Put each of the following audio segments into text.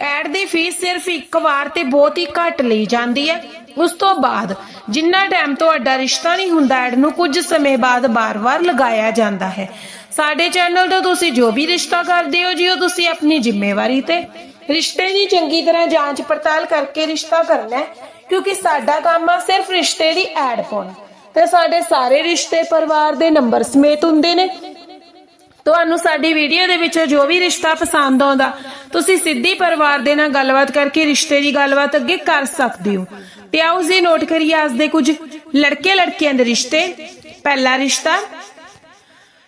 Add ਦੀ fees ਸਿਰਫ ਇੱਕ ਵਾਰ ਤੇ ਬਹੁਤ ਹੀ ਘੱਟ ਲਈ ਜਾਂਦੀ ਹੈ। ਉਸ ਤੋਂ ਬਾਅਦ ਜਿੰਨਾ ਟਾਈਮ ਤੁਹਾਡਾ ਰਿਸ਼ਤਾ ਨਹੀਂ ਹੁੰਦਾ, ਐਡ ਨੂੰ ਕੁਝ ਸਮੇਂ ਬਾਅਦ ਬਾਰ-ਬਾਰ ਲਗਾਇਆ ਜਾਂਦਾ ਹੈ। ਸਾਡੇ ਚੈਨਲ ਤੋਂ ਤੁਸੀਂ ਜੋ ਵੀ ਰਿਸ਼ਤਾ ਕਰਦੇ ਹੋ ਜੀ, ਉਹ ਤੁਸੀਂ ਆਪਣੀ ਜ਼ਿੰਮੇਵਾਰੀ ਤੇ ਰਿਸ਼ਤੇ ਦੀ ਚੰਗੀ ਤਰ੍ਹਾਂ ਜਾਂਚ ਪੜਤਾਲ ਕਰਕੇ ਰਿਸ਼ਤਾ ਕਰਨਾ ਹੈ, ਕਿਉਂਕਿ ਸਾਡਾ ਕੰਮ ਆ ਸਿਰਫ ਰਿਸ਼ਤੇ ਦੀ ਐਡ ਪਾਉਣਾ। ਤੇ ਸਾਡੇ ਸਾਰੇ ਰਿਸ਼ਤੇ ਪਰਿਵਾਰ ਦੇ ਨੰਬਰ ਸਮੇਤ ਹੁੰਦੇ ਨੇ। ਤੁਹਾਨੂੰ ਸਾਡੀ ਵੀਡੀਓ ਦੇ ਵਿੱਚੋਂ ਜੋ ਵੀ ਰਿਸ਼ਤਾ ਪਸੰਦ ਆਉਂਦਾ, ਤੁਸੀਂ ਸਿੱਧੀ ਪਰਿਵਾਰ ਦੇ ਨਾਲ ਗੱਲਬਾਤ ਕਰਕੇ ਰਿਸ਼ਤੇ ਦੀ ਗੱਲਬਾਤ ਅੱਗੇ ਕਰ ਸਕਦੇ ਹੋ। ਤੇ ਆਓ ਜੀ, ਨੋਟ ਕਰੀਏ ਅੱਜ ਦੇ ਕੁਝ ਲੜਕੇ ਲੜਕੀਆਂ ਦੇ ਰਿਸ਼ਤੇ। ਪਹਿਲਾ ਰਿਸ਼ਤਾ,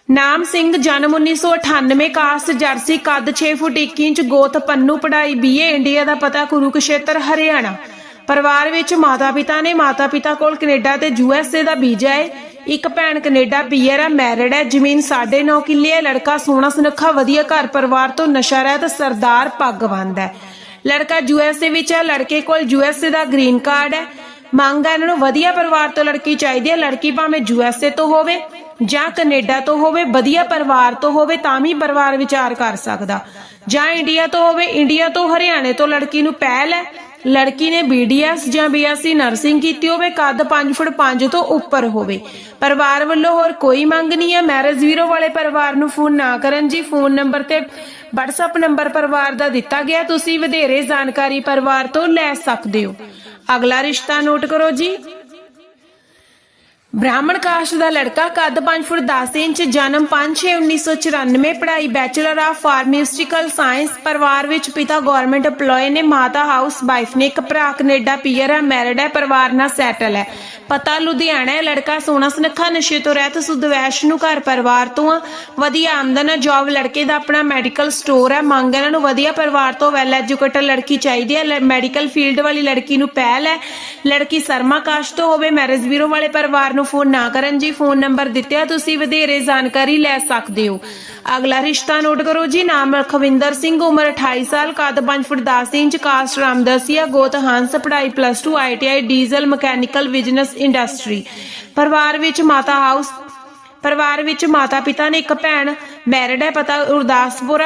ਨਾਮ ਸਿੰਘ, ਜਨਮ 1998 ਕਾਸਟ, ਜਰਸੀ, ਕੱਦ 6 ਫੁੱਟ 1 ਇੰਚ, ਗੋਤ, ਪੰਨੂ, ਪੜ੍ਹਾਈ ਬੀਏ ਇੰਡੀਆ ਦਾ ਪਤਾ, ਕੁਰੂਕਸ਼ੇਤਰ, ਹਰਿਆਣਾ। ਪਰਿਵਾਰ ਵਿੱਚ ਮਾਤਾ-ਪਿਤਾ ਨੇ ਮਾਤਾ-ਪਿਤਾ ਕੋਲ ਕੈਨੇਡਾ ਤੇ ਯੂਐਸਏ ਦਾ ਵੀਜ਼ਾ ਹੈ। ਇੱਕ ਭੈਣ ਕੈਨੇਡਾ ਪੀਆਰ ਹੈ ਮੈਰਿਡ ਹੈ ਜ਼ਮੀਨ 9.5 ਕਿੱਲੇ ਹੈ ਲੜਕਾ ਸੋਹਣਾ ਸੁਨੱਖਾ, ਵਧੀਆ ਘਰ ਪਰਿਵਾਰ ਤੋਂ ਨਸ਼ਾ ਰਹਿਤ, ਸਰਦਾਰ ਪੱਗ ਹੈ ਲੜਕਾ ਯੂਐਸਏ ਵਿੱਚ ਹੈ ਲੜਕੇ ਕੋਲ ਯੂਐਸਏ ਦਾ ਗ੍ਰੀਨ ਕਾਰਡ ਹੈ ਮੰਗ ਹੈ ਇਹਨਾਂ ਨੂੰ ਵਧੀਆ ਪਰਿਵਾਰ ਤੋਂ ਲੜਕੀ ਚਾਹੀਦੀ ਹੈ ਲੜਕੀ ਭਾਵੇਂ ਯੂਐਸਏ ਤੋਂ ਹੋਵੇ ਜਾਂ ਕੈਨੇਡਾ ਤੋਂ ਹੋਵੇ, ਵਧੀਆ ਪਰਿਵਾਰ ਤੋਂ ਹੋਵੇ, ਤਾਂ ਵੀ ਪਰਿਵਾਰ ਵਿਚਾਰ ਕਰ ਸਕਦਾ। ਜਾਂ ਇੰਡੀਆ ਤੋਂ ਹੋਵੇ, ਇੰਡੀਆ ਤੋਂ ਹਰਿਆਣੇ ਤੋਂ ਲੜਕੀ ਨੂੰ ਪਹਿਲ ਹੈ ਲੜਕੀ ਨੇ ਬੀਡੀਐਸ ਜਾਂ ਬੀਐਸਸੀ ਨਰਸਿੰਗ ਕੀਤੀ ਹੋਵੇ, ਕੱਦ 5 ਫੁੱਟ 5 ਤੋਂ ਉੱਪਰ ਹੋਵੇ। ਪਰਿਵਾਰ ਵੱਲੋਂ ਹੋਰ ਕੋਈ ਮੰਗ ਨਹੀਂ ਹੈ। ਮੈਰਿਜ ਵੀਰੋ ਵਾਲੇ ਪਰਿਵਾਰ ਨੂੰ ਫੋਨ ਨਾ ਕਰਨ ਜੀ। ਫੋਨ ਨੰਬਰ ਤੇ WhatsApp ਨੰਬਰ ਪਰਿਵਾਰ ਦਾ ਦਿੱਤਾ ਗਿਆ। ਤੁਸੀਂ ਵਧੇਰੇ ਜਾਣਕਾਰੀ ਪਰਿਵਾਰ ਤੋਂ ਲੈ ਸਕਦੇ ਹੋ। ਅਗਲਾ ਰਿਸ਼ਤਾ ਨੋਟ ਕਰੋ ਜੀ। ਬ੍ਰਾਹਮਣ ਕਾਸਟ ਦਾ ਲੜਕਾ ਕੱਦ 5 ਫੁੱਟ 10 ਇੰਚ, ਜਨਮ 5/6/1994 ਪੜ੍ਹਾਈ ਬੈਚਲਰ ਆਫ ਫਾਰਮਾਸਿਊਟੀਕਲ ਸਾਇੰਸ, ਪਰਿਵਾਰ ਵਿੱਚ ਪਿਤਾ ਗਵਰਨਮੈਂਟ EMPLOYE ਨੇ, ਮਾਤਾ ਹਾਊਸ ਵਾਈਫ ਨੇ, ਇੱਕ ਭਰਾ ਕੈਨੇਡਾ ਪੀਅਰ ਹੈ ਮੈਰਿਡ ਹੈ, ਪਰਿਵਾਰ ਨਾਲ ਸੈਟਲ ਹੈ। ਪਤਾ ਲੁਧਿਆਣਾ ਹੈ, ਲੜਕਾ ਸੋਹਣਾ ਸੁਨੱਖਾ, ਨਸ਼ੇ ਤੋਂ ਰਹਿਤ ਸੁਦਵੈਸ਼ ਨੂੰ ਘਰ ਪਰਿਵਾਰ ਤੋਂ ਆ। ਵਧੀਆ ਆਮਦਨ ਹੈ ਜੌਬ ਲੜਕੇ ਦਾ ਆਪਣਾ ਮੈਡੀਕਲ ਸਟੋਰ ਹੈ, ਮੰਗ ਇਹਨਾਂ ਨੂੰ ਵਧੀਆ ਪਰਿਵਾਰ ਤੋਂ ਵੈਲ ਐਜੂਕੇਟਡ ਲੜਕੀ ਚਾਹੀਦੀ ਹੈ। ਮੈਡੀਕਲ ਫੀਲਡ ਵਾਲੀ ਲੜਕੀ ਨੂੰ ਪਹਿਲ ਹੈ। ਲੜਕੀ ਸਰਮਾ ਕਾਸ਼ ਤੋਂ ਹੋਵੇ ਮੈਰਿਜ ਬਿਊਰੋ ਵਾਲੇ ਪਰਿਵਾਰ ਨੂੰ ਫੋਨ ਨਾ ਕਰਨ ਜੀ, ਫੋਨ ਨੰਬਰ ਦਿੱਤਿਆ ਤੁਸੀਂ ਵਧੇਰੇ ਜਾਣਕਾਰੀ ਲੈ ਸਕਦੇ ਹੋ। ਅਗਲਾ ਰਿਸ਼ਤਾ ਨੋਟ ਕਰੋ ਜੀ, ਨਾਮ ਖਵਿੰਦਰ ਸਿੰਘ, ਉਮਰ 28 ਸਾਲ, ਕੱਦ 5 ਫੁੱਟ 10 ਇੰਚ, ਕਾਸਟ ਰਾਮਦਸੀਆ ਗੋਤ ਹੰਸ, ਪੜ੍ਹਾਈ plus 2 ITI diesel mechanical business industry ਪਰਿਵਾਰ ਵਿੱਚ ਮਾਤਾ ਹਾਊਸ ਪਰਿਵਾਰ ਵਿੱਚ ਮਾਤਾ ਪਿਤਾ ਨੇ ਇੱਕ ਭੈਣ ਮੈਰਿਡ ਹੈ, ਪਤਾ ਗੁਰਦਾਸਪੁਰ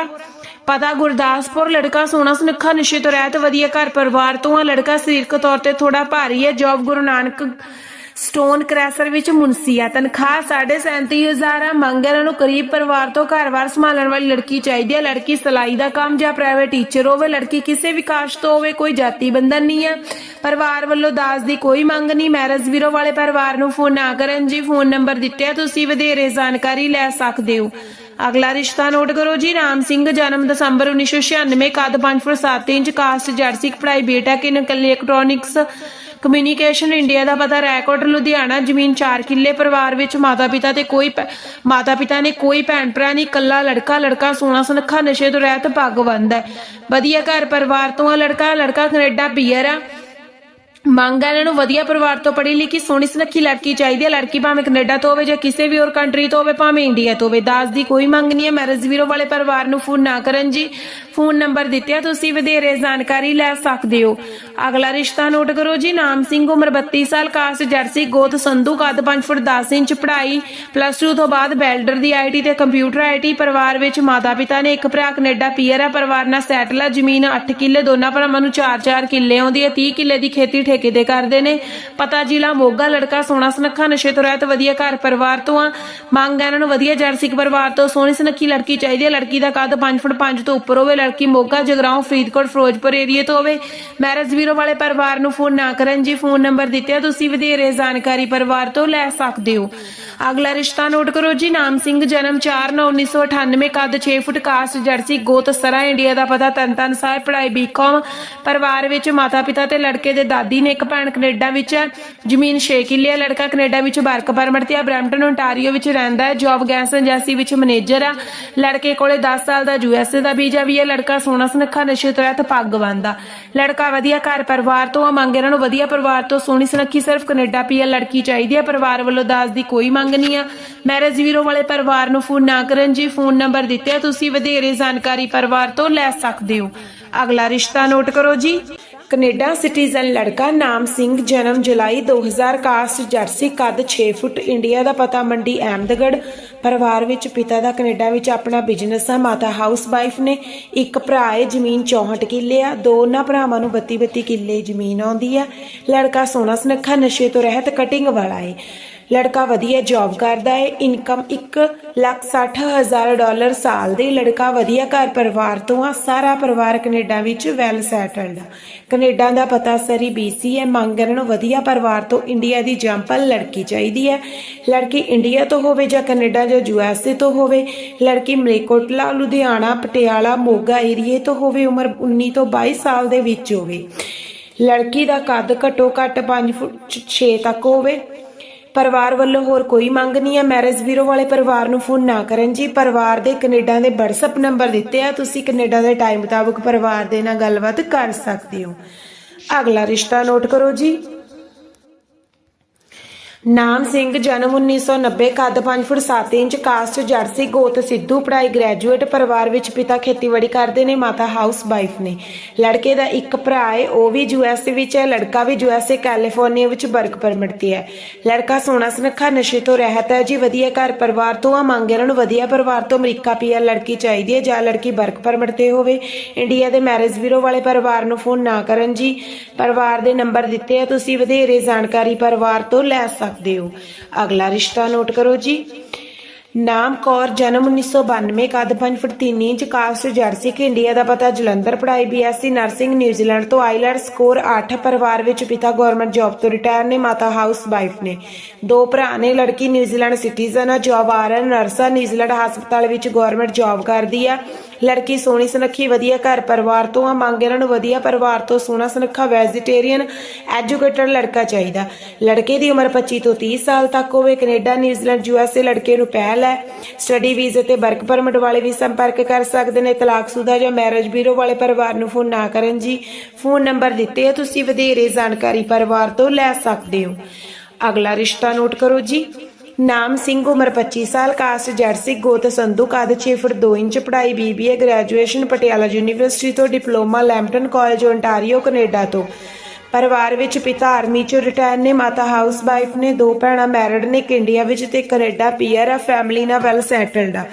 ਪਤਾ ਗੁਰਦਾਸਪੁਰ, ਲੜਕਾ ਸੋਨਾ ਸੁਨੱਖਾ, ਨਸ਼ੇ ਤੋਂ ਰਹਿਤ, ਵਧੀਆ ਘਰ ਪਰਿਵਾਰ ਤੋਂ ਆ। ਲੜਕਾ ਸਰੀਰਕ ਤੌਰ ਤੇ ਥੋੜਾ ਭਾਰੀ ਹੈ job Guru Nanak stone crusher ਵਿੱਚ ਮੁਨਸੀ ਤਨਖਾਹ 37000 ਮੰਗ ਇਹਨਾਂ ਨੂੰ ਕਰੀਬ ਪਰਿਵਾਰ ਤੋਂ ਘਰ-ਬਾਰ ਸੰਭਾਲਣ ਵਾਲੀ ਲੜਕੀ ਚਾਹੀਦੀ ਹੈ ਲੜਕੀ ਸਲਾਈ ਦਾ ਕੰਮ ਜਾਂ ਪ੍ਰਾਈਵੇਟ ਟੀਚਰ ਹੋਵੇ, ਲੜਕੀ ਕਿਸੇ ਵੀ ਤੋਂ ਹੋਵੇ, ਕੋਈ ਜਾਤੀ ਬੰਧਨ ਨਹੀਂ ਹੈ ਪਰਿਵਾਰ ਵੱਲੋਂ ਦਾਜ ਦੀ ਕੋਈ ਮੰਗ ਨਹੀਂ। ਮੈਰਿਜ ਵੀਰੋ ਵਾਲੇ ਪਰਿਵਾਰ ਨੂੰ ਫੋਨ ਨਾ ਕਰਨ ਜੀ। ਫੋਨ ਨੰਬਰ ਦਿੱਤੇ ਤੁਸੀਂ ਵਧੇਰੇ ਜਾਣਕਾਰੀ ਲੈ ਸਕਦੇ ਹੋ। ਅਗਲਾ ਰਿਸ਼ਤਾ ਨੋਟ ਕਰੋ ਜੀ। ਰਾਮ ਸਿੰਘ, ਜਨਮ ਦਸੰਬਰ 1996 ਕੱਦ 5 ਫੁੱਟ 7 ਇੰਚ, ਕਾਸਟ ਜਰਸੀ ਪੜ੍ਹਾਈ BTech in electronics communication India ਦਾ ਪਤਾ, ਰੈਕੋਰਡ ਲੁਧਿਆਣਾ, ਜ਼ਮੀਨ 4 ਕਿੱਲੇ ਪਰਿਵਾਰ ਵਿੱਚ ਮਾਤਾ ਪਿਤਾ ਤੇ ਕੋਈ ਮਾਤਾ ਪਿਤਾ ਨੇ ਕੋਈ ਭੈਣ ਭਰਾ ਨਹੀਂ ਕੱਲਾ ਲੜਕਾ ਲੜਕਾ ਸੋਹਣਾ ਸੁਨੱਖਾ, ਨਸ਼ੇ ਤੋਂ ਰਹਿਤ ਪੱਗ ਹੈ। ਵਧੀਆ ਘਰ ਪਰਿਵਾਰ ਤੋਂ ਆ ਲੜਕਾ ਲੜਕਾ ਕੈਨੇਡਾ ਪੀਅਰ ਆ। ਮੰਗ ਹੈ ਇਹਨਾਂ ਨੂੰ ਵਧੀਆ ਪਰਿਵਾਰ ਤੋਂ ਪੜ੍ਹੀ ਲਿਖੀ, ਸੋਹਣੀ ਸੁਨੱਖੀ ਲੜਕੀ ਚਾਹੀਦੀ ਹੈ। ਲੜਕੀ ਭਾਵੇਂ ਕੈਨੇਡਾ ਤੋਂ ਹੋਵੇ ਜਾਂ ਕਿਸੇ ਵੀ ਹੋਰ ਕੰਟਰੀ ਤੋਂ ਹੋਵੇ, ਭਾਵੇਂ ਇੰਡੀਆ ਤੋਂ ਹੋਵੇ। ਦਾਸ ਦੀ ਕੋਈ ਮੰਗ ਨਹੀਂ ਹੈ। ਮੈਰਿਜ ਵੀਰੋ ਵਾਲੇ ਪਰਿਵਾਰ ਨੂੰ ਫੋਨ ਨਾ ਕਰਨ ਜੀ। ਫੋਨ ਨੰਬਰ ਦਿੱਤਿਆ, ਤੁਸੀਂ ਵਧੇਰੇ ਜਾਣਕਾਰੀ ਲੈ ਸਕਦੇ ਹੋ। ਅਗਲਾ ਰਿਸ਼ਤਾ ਨੋਟ ਕਰੋ ਜੀ, ਨਾਮ ਸਿੰਘ, ਉਮਰ 32 ਸਾਲ, ਕਾਸਟ ਜਰਸੀ, ਗੋਤ ਸੰਧੂ, ਕੱਦ 5 ਫੁੱਟ 10 ਇੰਚ, ਪੜ੍ਹਾਈ ਪਲੱਸ 2 ਤੋਂ ਬਾਅਦ ਵੈਲਡਰ ਦੀ ਆਈਟੀ ਤੇ ਕੰਪਿਊਟਰ ਆਈਟੀ ਪਰਿਵਾਰ ਵਿੱਚ ਮਾਤਾ ਪਿਤਾ ਨੇ ਇੱਕ ਭਰਾ, ਕੈਨੇਡਾ ਪੀਅਰ ਹੈ, ਪਰਿਵਾਰ ਨਾਲ ਸੈਟਲ ਹੈ, ਜ਼ਮੀਨ 8 ਕਿੱਲੇ, ਦੋਨਾਂ ਭਰਾਵਾਂ ਨੂੰ 4-4 ਕਿੱਲੇ ਆਉਂਦੀ ਹੈ 30 ਕਿੱਲੇ ਦੀ ਖੇਤੀ ਠੇਕੇ ਤੇ ਕਰਦੇ ਨੇ। ਪਤਾ ਜ਼ਿਲ੍ਹਾ ਮੋਗਾ, ਲੜਕਾ ਸੋਹਣਾ ਸੁਨੱਖਾ, ਨਸ਼ੇ ਤੋਂ ਰਹਿਤ, ਵਧੀਆ ਘਰ ਪਰਿਵਾਰ ਤੋਂ ਆ। ਮੰਗ ਹੈ ਇਹਨਾਂ ਨੂੰ ਵਧੀਆ ਜਰਸੀ ਪਰਿਵਾਰ ਤੋਂ, ਸੋਹਣੀ ਸੁਨੱਖੀ ਲੜਕੀ ਚਾਹੀਦੀ ਹੈ, ਲੜਕੀ ਦਾ ਕੱਦ 5 ਫੁੱਟ 5 ਤੋਂ ਉੱਪਰ ਹੋਵੇ ਲੜਕੀ ਮੋਗਾ, ਜਗਰਾਉਂ, ਫਰੀਦਕੋਟ, ਫਿਰੋਜ਼ਪੁਰ ਏਰੀਏ ਤੋਂ ਹੋਵੇ ਮੈਰਿਜ ਵੀਰੋ ਵਾਲੇ ਪਰਿਵਾਰ ਨੂੰ ਫੋਨ ਨਾ ਕਰਨ ਜੀ ਫੋਨ ਨੰਬਰ ਦਿੱਤੇ ਤੁਸੀਂ ਵਧੇਰੇ ਜਾਣਕਾਰੀ ਪਰਿਵਾਰ ਤੋਂ ਲੈ ਸਕਦੇ ਹੋ। ਅਗਲਾ ਰਿਸ਼ਤਾ ਨੋਟ ਕਰੋ ਜੀ, ਨਾਮ ਸਿੰਘ, ਜਨਮ 4/9/1998 ਕੱਦ 6 ਫੁੱਟ ਕਾਸਟ ਜਰਸੀ, ਗੋਤ, ਸਰਾ, ਇੰਡੀਆ ਦਾ ਪਤਾ ਤਨਤਨ ਸਾਹਿਬ, ਪੜ੍ਹਾਈ ਬੀਕਾਮ ਪਰਿਵਾਰ ਵਿੱਚ ਮਾਤਾ ਪਿਤਾ ਤੇ ਲੜਕੇ ਦੇ ਦਾਦੀ ਨੇ ਇੱਕ ਭੈਣ ਕੈਨੇਡਾ ਵਿੱਚ ਹੈ ਜ਼ਮੀਨ 6 ਕਿੱਲੇ ਹੈ ਲੜਕਾ ਕੈਨੇਡਾ ਵਿੱਚ ਵਰਕ ਪਰਮਿਟ ਤੇ ਆ ਓਨਟਾਰੀਓ ਵਿੱਚ ਰਹਿੰਦਾ ਹੈ, ਜੌਬ ਗੈਸ ਏਜੰਸੀ ਵਿੱਚ ਮੈਨੇਜਰ ਆ, ਲੜਕੇ ਕੋਲੇ 10 ਸਾਲ ਦਾ ਯੂਐਸਏ ਦਾ ਵੀਜ਼ਾ ਵੀ ਹੈ, ਲੜਕਾ ਸੋਹਣਾ ਸੁਨੱਖਾ, ਨਸ਼ੇ ਤੋਂ ਰਹਿਤ, ਪੱਗ ਬੰਨਦਾ। ਲੜਕਾ ਵਧੀਆ ਘਰ ਪਰਿਵਾਰ ਤੋਂ ਆ ਮੰਗ ਇਹਨਾਂ ਨੂੰ ਵਧੀਆ ਪਰਿਵਾਰ ਤੋਂ ਸੋਹਣੀ ਸੁਨੱਖੀ ਸਿਰਫ ਕੈਨੇਡਾ ਪੀ ਹੈ ਲੜਕੀ ਚਾਹੀਦੀ ਹੈ, ਪਰਿਵਾਰ ਵੱਲੋਂ ਦਾਜ ਦੀ ਕੋਈ ਮੰਗ ਨਹੀਂ ਆ। ਮੈਰਿਜ ਵੀਰੋ ਵਾਲੇ ਪਰਿਵਾਰ ਨੂੰ ਫੋਨ ਨਾ ਕਰਨ ਜੀ। ਫੋਨ ਨੰਬਰ ਦਿੱਤੇ ਆ। ਤੁਸੀਂ ਵਧੇਰੇ ਜਾਣਕਾਰੀ ਪਰਿਵਾਰ ਤੋਂ ਲੈ ਸਕਦੇ ਹੋ। ਅਗਲਾ ਰਿਸ਼ਤਾ ਨੋਟ ਕਰੋ ਜੀ। ਕੈਨੇਡਾ ਸਿਟੀਜ਼ਨ ਲੜਕਾ ਨਾਮ ਸਿੰਘ, ਜਨਮ ਜੁਲਾਈ 2000 ਕਾਸਟ ਜਰਸੀ ਕੱਦ 6 ਫੁੱਟ, ਇੰਡੀਆ ਦਾ ਪਤਾ ਮੰਡੀ, ਅਹਿਮਦਗੜ੍ਹ। ਪਰਿਵਾਰ ਵਿੱਚ ਪਿਤਾ ਦਾ ਕੈਨੇਡਾ ਵਿੱਚ ਆਪਣਾ ਬਿਜ਼ਨਸ ਹੈ ਮਾਤਾ ਹਾਊਸ ਵਾਈਫ ਨੇ ਇੱਕ ਭਰਾ ਹੈ ਜ਼ਮੀਨ 64 ਕਿੱਲੇ ਆ। ਦੋਨਾਂ ਭਰਾਵਾਂ ਨੂੰ 32 32 ਕਿੱਲੇ ਜ਼ਮੀਨ ਆਉਂਦੀ ਆ। ਲੜਕਾ ਸੋਹਣਾ ਸੁਨੱਖਾ ਨਸ਼ੇ ਤੋਂ ਰਹਿਤ ਕਟਿੰਗ ਵਾਲਾ ਹੈ ਲੜਕਾ ਵਧੀਆ ਜੌਬ ਕਰਦਾ ਹੈ ਇਨਕਮ 1 ਲੱਖ 60 ਹਜ਼ਾਰ ਡਾਲਰ ਸਾਲ ਦੇ ਲੜਕਾ ਵਧੀਆ ਘਰ ਪਰਿਵਾਰ ਤੋਂ ਆ, ਸਾਰਾ ਪਰਿਵਾਰ ਕੈਨੇਡਾ ਵਿੱਚ ਵੈਲ ਸੈਟਲਡ ਆ। ਕੈਨੇਡਾ ਦਾ ਪਤਾ ਸਰੀ BC ਹੈ, ਮੰਗ ਕਰਨ ਵਧੀਆ ਪਰਿਵਾਰ ਤੋਂ ਇੰਡੀਆ ਦੀ ਜੰਪਲ ਲੜਕੀ ਚਾਹੀਦੀ ਹੈ। ਲੜਕੀ ਇੰਡੀਆ ਤੋਂ ਹੋਵੇ ਜਾਂ ਕੈਨੇਡਾ ਜਾਂ ਯੂਐਸਏ ਤੋਂ ਹੋਵੇ, ਲੜਕੀ ਮਲੇਕੋਟਲਾ ਲੁਧਿਆਣਾ, ਪਟਿਆਲਾ, ਮੋਗਾ ਏਰੀਏ ਤੋਂ ਹੋਵੇ, ਉਮਰ 19 ਤੋਂ 22 ਸਾਲ ਦੇ ਵਿੱਚ ਹੋਵੇ। ਲੜਕੀ ਦਾ ਕੱਦ ਘੱਟੋ ਘੱਟ 5 ਫੁੱਟ 6 ਤੱਕ ਹੋਵੇ। ਪਰਿਵਾਰ ਵੱਲੋਂ ਹੋਰ ਕੋਈ ਮੰਗ ਨਹੀਂ ਹੈ। ਮੈਰਿਜ ਬਿਊਰੋ ਵਾਲੇ ਪਰਿਵਾਰ ਨੂੰ ਫੋਨ ਨਾ ਕਰਨ ਜੀ। ਪਰਿਵਾਰ ਦੇ ਕੈਨੇਡਾ ਦੇ WhatsApp ਨੰਬਰ ਦਿੱਤੇ ਆ। ਤੁਸੀਂ ਕੈਨੇਡਾ ਦੇ ਟਾਈਮ ਮੁਤਾਬਕ ਪਰਿਵਾਰ ਦੇ ਨਾਲ ਗੱਲਬਾਤ ਕਰ ਸਕਦੇ ਹੋ। ਅਗਲਾ ਰਿਸ਼ਤਾ ਨੋਟ ਕਰੋ ਜੀ। ਨਾਮ ਸਿੰਘ, ਜਨਮ 1990 ਕੱਦ 5 ਫੁੱਟ 7 ਇੰਚ, ਕਾਸਟ ਜਰਸੀ, ਗੋਤ ਸਿੱਧੂ ਪੜਾਈ ਗ੍ਰੈਜੂਏਟ, ਪਰਿਵਾਰ ਵਿੱਚ ਪਿਤਾ ਖੇਤੀਬਾੜੀ ਕਰਦੇ ਨੇ, ਮਾਤਾ ਹਾਊਸ ਵਾਈਫ ਨੇ। ਲੜਕੇ ਦਾ ਇੱਕ ਭਰਾ ਹੈ ਉਹ ਵੀ ਯੂਐਸਏ ਵਿੱਚ ਹੈ, ਲੜਕਾ ਵੀ ਯੂਐਸਏ ਕੈਲੀਫੋਰਨੀਆ ਵਿੱਚ ਵਰਕ ਪਰਮਿਟ ਤੇ ਹੈ। ਲੜਕਾ ਸੋਹਣਾ ਸੁਨੱਖਾ, ਨਸ਼ੇ ਤੋਂ ਰਹਿਤ ਹੈ, ਜੀ ਵਧੀਆ ਘਰ ਪਰਿਵਾਰ ਤੋਂ ਆ, ਮੰਗ ਇਹਨਾਂ ਨੂੰ ਵਧੀਆ ਪਰਿਵਾਰ ਤੋਂ, ਅਮਰੀਕਾ ਪੀਆਰ ਲੜਕੀ ਚਾਹੀਦੀ ਹੈ, ਜਾਂ ਲੜਕੀ ਵਰਕ ਪਰਮਿਟ ਤੇ ਹੋਵੇ। ਇੰਡੀਆ ਦੇ ਮੈਰਿਜ ਬਿਊਰੋ ਵਾਲੇ ਪਰਿਵਾਰ ਨੂੰ ਫੋਨ ਨਾ ਕਰਨ ਜੀ। ਪਰਿਵਾਰ ਦੇ ਨੰਬਰ ਦਿੱਤੇ ਆ, ਤੁਸੀਂ ਵਧੇਰੇ ਜਾਣਕਾਰੀ ਪਰਿਵਾਰ ਤੋਂ ਲੈ ਸਕਦੇ ਹੋ ਅਗਲਾ ਰਿਸ਼ਤਾ ਨੋਟ ਕਰੋ ਜੀ। ਨਾਮ ਕੌਰ, ਜਨਮ 1992 ਕੱਦ 5 ਫੁੱਟ 3 ਇੰਚ ਕਾਸਟ ਜਰਸੀ ਇੰਡੀਆ ਦਾ ਪਤਾ, ਜਲੰਧਰ, ਪੜ੍ਹਾਈ B Sc, nursing, New Zealand ਤੋਂ ਆਈਲੈਂਡ ਸਕੋਰ 8 ਪਰਿਵਾਰ ਵਿੱਚ ਪਿਤਾ ਗਵਰਨਮੈਂਟ ਜੌਬ ਤੋਂ ਰਿਟਾਇਰ ਨੇ, ਮਾਤਾ ਹਾਊਸ ਵਾਈਫ ਨੇ। ਦੋ ਭਰਾ ਨੇ, ਲੜਕੀ ਨਿਊਜ਼ੀਲੈਂਡ ਸਿਟੀਜ਼ਨ ਆ ਜੌਬ ਆ ਨਰਸਾ ਨਿਊਜ਼ੀਲੈਂਡ ਹਸਪਤਾਲ ਵਿੱਚ ਗਵਰਨਮੈਂਟ ਜੌਬ ਕਰਦੀ ਆ। ਲੜਕੀ ਸੋਹਣੀ ਸੁਨੱਖੀ, ਵਧੀਆ ਘਰ ਪਰਿਵਾਰ ਤੋਂ ਆ, ਮੰਗ ਇਹਨਾਂ ਨੂੰ ਵਧੀਆ ਪਰਿਵਾਰ ਤੋਂ, ਸੋਹਣਾ ਸੁਨੱਖਾ ਵੈਜੀਟੇਰੀਅਨ ਐਜੂਕੇਟਡ ਲੜਕਾ ਚਾਹੀਦਾ। ਲੜਕੇ ਦੀ ਉਮਰ 25 ਤੋਂ 30 ਸਾਲ ਤੱਕ ਹੋਵੇ, ਕੈਨੇਡਾ, ਨਿਊਜ਼ੀਲੈਂਡ ਯੂਐਸਏ ਲੜਕੇ ਨੂੰ ਪਹਿਲ ਹੈ। ਸਟੱਡੀ ਵੀਜ਼ੇ ਤੇ ਵਰਕ ਪਰਮਿਟ ਵਾਲੇ ਵੀ ਸੰਪਰਕ ਕਰ ਸਕਦੇ ਨੇ ਤਲਾਕਸ਼ੁਦਾ ਜਾਂ ਮੈਰਿਜ ਬਿਊਰੋ ਵਾਲੇ ਪਰਿਵਾਰ ਨੂੰ ਫੋਨ ਨਾ ਕਰਨ ਜੀ। ਫੋਨ ਨੰਬਰ ਦਿੱਤੇ ਆ, ਤੁਸੀਂ ਵਧੇਰੇ ਜਾਣਕਾਰੀ ਪਰਿਵਾਰ ਤੋਂ ਲੈ ਸਕਦੇ ਹੋ। ਅਗਲਾ ਰਿਸ਼ਤਾ ਨੋਟ ਕਰੋ ਜੀ। ਨਾਮ ਸਿੰਘ, ਉਮਰ 25 ਸਾਲ, ਕਾਸਟ ਜਰਸੀ ਗੋਤ ਸੰਧੂ, ਕੱਦ 6 ਫੁੱਟ 2 ਇੰਚ, ਪੜ੍ਹਾਈ ਬੀਬੀਏ ਗ੍ਰੈਜੂਏਸ਼ਨ ਪਟਿਆਲਾ ਯੂਨੀਵਰਸਿਟੀ ਤੋਂ, diploma Lambton college Ontario Canada ਤੋਂ। ਪਰਿਵਾਰ ਵਿੱਚ ਪਿਤਾ ਆਰਮੀ ਚੋਂ ਰਿਟਾਇਰ ਨੇ, ਮਾਤਾ ਹਾਊਸ ਵਾਈਫ ਨੇ, ਦੋ ਭੈਣਾਂ ਮੈਰਿਡ ਨੇ, ਇੱਕ ਇੰਡੀਆ ਵਿੱਚ ਤੇ ਕੈਨੇਡਾ ਪੀਆਰ ਆ ਫੈਮਿਲੀ ਨਾਲ ਵੈਲ ਸੈਟਲਡ ਆ।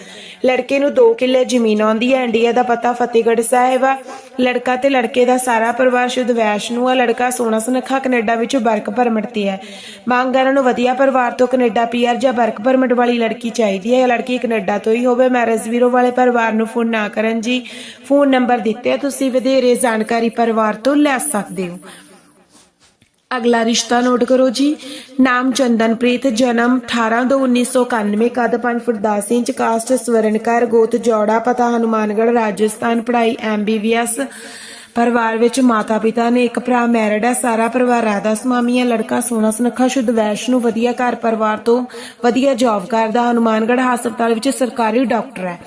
ਲੜਕੇ ਨੂੰ 2 ਕਿੱਲੇ ਜ਼ਮੀਨ ਆਉਂਦੀ ਹੈ ਇੰਡੀਆ ਦਾ ਪਤਾ ਫਤਿਹਗੜ੍ਹ ਸਾਹਿਬ ਆ। ਲੜਕਾ ਤੇ ਲੜਕੇ ਦਾ ਸਾਰਾ ਪਰਿਵਾਰ ਸ਼ੁੱਧ ਵੈਸ਼ਨੂ ਆ। ਲੜਕਾ ਸੋਹਣਾ ਸੁਨੱਖਾ ਕੈਨੇਡਾ ਵਿੱਚ ਵਰਕ ਪਰਮਿਟ ਤੇ ਹੈ। ਮੰਗ ਇਹਨਾਂ ਨੂੰ ਵਧੀਆ ਪਰਿਵਾਰ ਤੋਂ ਕੈਨੇਡਾ ਪੀਆਰ ਜਾਂ ਵਰਕ ਪਰਮਿਟ ਵਾਲੀ ਲੜਕੀ ਚਾਹੀਦੀ ਹੈ। ਲੜਕੀ ਕੈਨੇਡਾ ਤੋਂ ਹੀ ਹੋਵੇ, ਮੈਰਿਜ ਵੀਰੋ ਵਾਲੇ ਪਰਿਵਾਰ ਨੂੰ ਫੋਨ ਨਾ ਕਰਨ ਜੀ। ਫੋਨ ਨੰਬਰ ਦਿੱਤੇ ਆ, ਤੁਸੀਂ ਵਧੇਰੇ ਜਾਣਕਾਰੀ ਪਰਿਵਾਰ ਤੋਂ ਲੈ ਸਕਦੇ ਹੋ। ਅਗਲਾ ਰਿਸ਼ਤਾ ਨੋਟ ਕਰੋ ਜੀ। ਨਾਮ ਚੰਦਨਪ੍ਰੀਤ, ਜਨਮ 18 ਤੋਂ 1991 ਕੱਦ 5 ਫੁੱਟ 10 ਇੰਚ ਕਾਸਟ ਸਵਰਨਕਰ ਗੋਤ ਜੋੜਾ, ਪਤਾ ਹਨੂਮਾਨਗੜ੍ਹ, ਰਾਜਸਥਾਨ, ਪੜ੍ਹਾਈ ਐਮਬੀਬੀਐਸ। ਪਰਿਵਾਰ ਵਿੱਚ ਮਾਤਾ ਪਿਤਾ ਨੇ ਇੱਕ ਭਰਾ ਮੈਰਿਡ ਹੈ, ਸਾਰਾ ਪਰਿਵਾਰ ਰਾਧਾ ਸੁਆਮੀ ਹੈ, ਲੜਕਾ ਸੋਨਾ ਸੁਨੱਖਾ, ਸ਼ੁੱਧ ਵੈਸ ਨੂੰ ਵਧੀਆ ਘਰ ਪਰਿਵਾਰ ਤੋਂ ਵਧੀਆ ਜੌਬ ਕਰਦਾ, ਹਨੂਮਾਨਗੜ੍ਹ ਹਸਪਤਾਲ ਵਿੱਚ ਸਰਕਾਰੀ ਡਾਕਟਰ ਹੈ।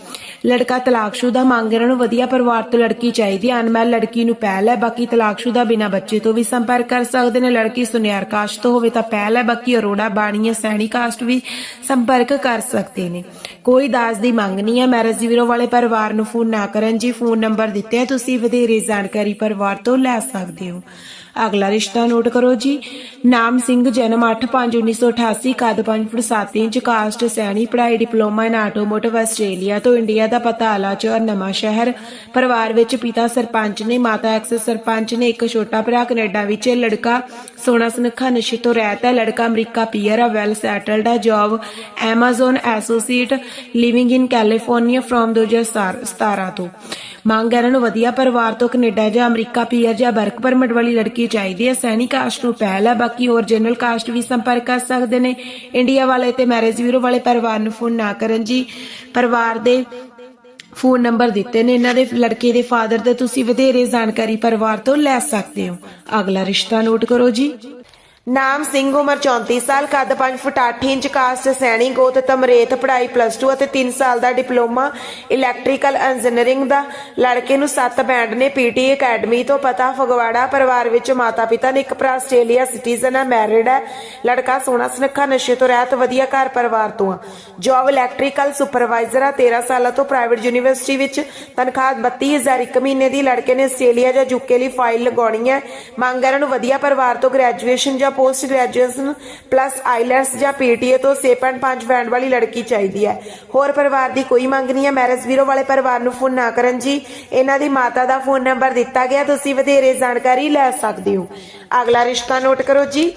ਲੜਕਾ ਤਲਾਕਸ਼ੁਦਾ ਮੰਗ ਇਹਨਾਂ ਨੂੰ ਵਧੀਆ ਪਰਿਵਾਰ ਤੋਂ ਲੜਕੀ ਚਾਹੀਦੀ ਹੈ। ਅਨਮੈਲ ਲੜਕੀ ਨੂੰ ਪਹਿਲ ਹੈ, ਬਾਕੀ ਤਲਾਕਸ਼ੁਦਾ ਬਿਨਾਂ ਬੱਚੇ ਤੋਂ ਵੀ ਸੰਪਰਕ ਕਰ ਸਕਦੇ ਨੇ। ਲੜਕੀ ਸੁਨਿਆਰ ਕਾਸਟ ਤੋਂ ਹੋਵੇ ਤਾਂ ਪਹਿਲ ਹੈ, ਬਾਕੀ ਅਰੋੜਾ ਬਾਣੀਆ ਸੈਣੀ ਕਾਸਟ ਵੀ ਸੰਪਰਕ ਕਰ ਸਕਦੇ ਨੇ। ਕੋਈ ਦਾਜ ਦੀ ਮੰਗ ਨਹੀਂ ਹੈ। ਮੈਰਿਜ ਬਿਊਰੋ ਵਾਲੇ ਪਰਿਵਾਰ ਨੂੰ ਫੋਨ ਨਾ ਕਰਨ ਜੀ। ਫੋਨ ਨੰਬਰ ਦਿੱਤੇ ਆ। ਤੁਸੀਂ ਵਧੇਰੇ ਜਾਣਕਾਰੀ ਪਰਿਵਾਰ ਤੋਂ ਲੈ ਸਕਦੇ ਹੋ। ਅਗਲਾ ਰਿਸ਼ਤਾ ਨੋਟ ਕਰੋ ਜੀ। ਨਾਮ ਸਿੰਘ, ਜਨਮ 8/5/1988 ਕੱਦ 5 ਫੁੱਟ 7 ਇੰਚ, ਕਾਸਟ ਸੈਣੀ, ਪੜ੍ਹਾਈ, ਡਿਪਲੋਮਾ ਇਨ ਆਟੋਮੋਟਿਵ ਆਸਟ੍ਰੇਲੀਆ ਤੋਂ ਇੰਡੀਆ ਦਾ ਪਤਾ ਆਲਾਚੌਰ ਨਵਾਂ ਸ਼ਹਿਰ। ਪਰਿਵਾਰ ਵਿੱਚ ਪਿਤਾ ਸਰਪੰਚ ਨੇ, ਮਾਤਾ ਐਕਸ ਸਰਪੰਚ ਨੇ, ਇੱਕ ਛੋਟਾ ਭਰਾ, ਕੈਨੇਡਾ ਵਿੱਚ ਲੜਕਾ, ਸੋਨਾ ਸੁਨੱਖਾ ਨਸ਼ੇ ਤੋਂ ਰਹਿਤ ਹੈ, ਲੜਕਾ ਅਮਰੀਕਾ ਪੀਅਰ ਆ ਵੈਲ ਸੈਟਲਡ ਹੈ job Amazon associate living in California from 2017 ਤੋਂ। ਮੰਗ ਹੈ ਇਹਨਾਂ ਨੂੰ ਵਧੀਆ ਪਰਿਵਾਰ ਤੋਂ ਕੈਨੇਡਾ ਜਾਂ ਅਮਰੀਕਾ ਪੀਆਰ ਜਾਂ ਵਰਕ ਪਰਮਿਟ ਵਾਲੀ ਲੜਕੀ ਚਾਹੀਦੀ ਹੈ। ਸੈਨਿਕ ਕਾਸਟ ਨੂੰ ਪਹਿਲ ਹੈ। ਬਾਕੀ ਹੋਰ ਜਨਰਲ ਕਾਸਟ ਵੀ ਸੰਪਰਕ ਕਰ ਸਕਦੇ ਨੇ। ਇੰਡੀਆ ਵਾਲੇ ਤੇ ਮੈਰਿਜ ਬਿਊਰੋ ਵਾਲੇ ਪਰਿਵਾਰ ਨੂੰ ਫੋਨ ਨਾ ਕਰਨ ਜੀ। ਪਰਿਵਾਰ ਦੇ ਫੋਨ ਨੰਬਰ ਦਿੱਤੇ ਨੇ। ਇਹਨਾਂ ਦੇ ਲੜਕੇ ਦੇ ਫਾਦਰ ਦੇ ਤੁਸੀਂ ਵਧੇਰੇ ਜਾਣਕਾਰੀ ਪਰਿਵਾਰ ਤੋਂ ਲੈ ਸਕਦੇ ਹੋ। ਅਗਲਾ ਰਿਸ਼ਤਾ ਨੋਟ ਕਰੋ ਜੀ। ਨਾਮ ਸਿੰਘ ਉਮਰ 34 ਸਾਲ, ਕੱਦ 5 ਫੁੱਟ 8 ਇੰਚ, ਕਾਸਟ ਸੈਣੀ ਗੋਤ ਤਮਰੇਤ ਪੜ੍ਹਾਈ ਪਲੱਸ 2 ਅਤੇ 3 ਸਾਲ ਦਾ ਡਿਪਲੋਮਾ ਇਲੈਕਟ੍ਰੀਕਲ ਇੰਜੀਨੀਅਰਿੰਗ ਦਾ। ਲੜਕੇ ਨੂੰ 7 ਬੈਂਡ ਨੇ ਪੀਟੀ ਅਕੈਡਮੀ ਤੋਂ ਪਤਾ। ਫਗਵਾੜਾ ਪਰਿਵਾਰ ਵਿੱਚ ਮਾਤਾ ਪਿਤਾ ਨੇ ਇੱਕ ਭਰਾ, ਆਸਟ੍ਰੇਲੀਆ ਸਿਟੀਜ਼ਨ ਹੈ ਮੈਰਿਡ ਹੈ। ਲੜਕਾ ਸੋਹਣਾ, ਸੁਨੱਖਾ, ਨਸ਼ੇ ਤੋਂ ਰਹਿਤ, ਵਧੀਆ ਘਰ ਪਰਿਵਾਰ ਤੋਂ ਆ। ਜੌਬ ਇਲੈਕਟ੍ਰੀਕਲ ਸੁਪਰਵਾਈਜ਼ਰ ਆ 13 ਸਾਲਾਂ ਤੋਂ ਪ੍ਰਾਈਵੇਟ ਯੂਨੀਵਰਸਿਟੀ ਵਿੱਚ। ਤਨਖਾਹ 32000 ਇੱਕ ਮਹੀਨੇ ਦੀ। ਲੜਕੇ ਨੇ ਆਸਟ੍ਰੇਲੀਆ ਜਾਂ ਯੂਕੇ ਲਈ ਫਾਈਲ ਲਗਾਉਣੀ ਹੈ। ਮੰਗ ਇਹਨਾਂ ਨੂੰ ਵਧੀਆ ਪਰਿਵਾਰ ਤੋਂ ਗ੍ਰੈਜੂਏਸ਼ਨ ਜਾਂ ਪੋਸਟ ਗ੍ਰੈਜੂਏਸ਼ਨ ਪਲੱਸ ਆਈਲੈਟਸ ਜਾਂ ਪੀਟੀਏ ਤੋਂ 6.5 ਬੈਂਡ ਵਾਲੀ ਲੜਕੀ ਚਾਹੀਦੀ ਹੈ। ਹੋਰ ਪਰਿਵਾਰ ਦੀ ਕੋਈ ਮੰਗ ਨਹੀਂ ਹੈ। ਮੈਰਿਜ ਵੀਰੋ ਵਾਲੇ ਪਰਿਵਾਰ ਨੂੰ ਫੋਨ ਨਾ ਕਰਨ ਜੀ। ਇਹਨਾਂ ਦੀ ਮਾਤਾ ਦਾ ਫੋਨ ਨੰਬਰ ਦਿੱਤਾ ਗਿਆ। ਤੁਸੀਂ ਵਧੇਰੇ ਜਾਣਕਾਰੀ ਲੈ ਸਕਦੇ ਹੋ। ਅਗਲਾ ਰਿਸ਼ਤਾ ਨੋਟ ਕਰੋ ਜੀ।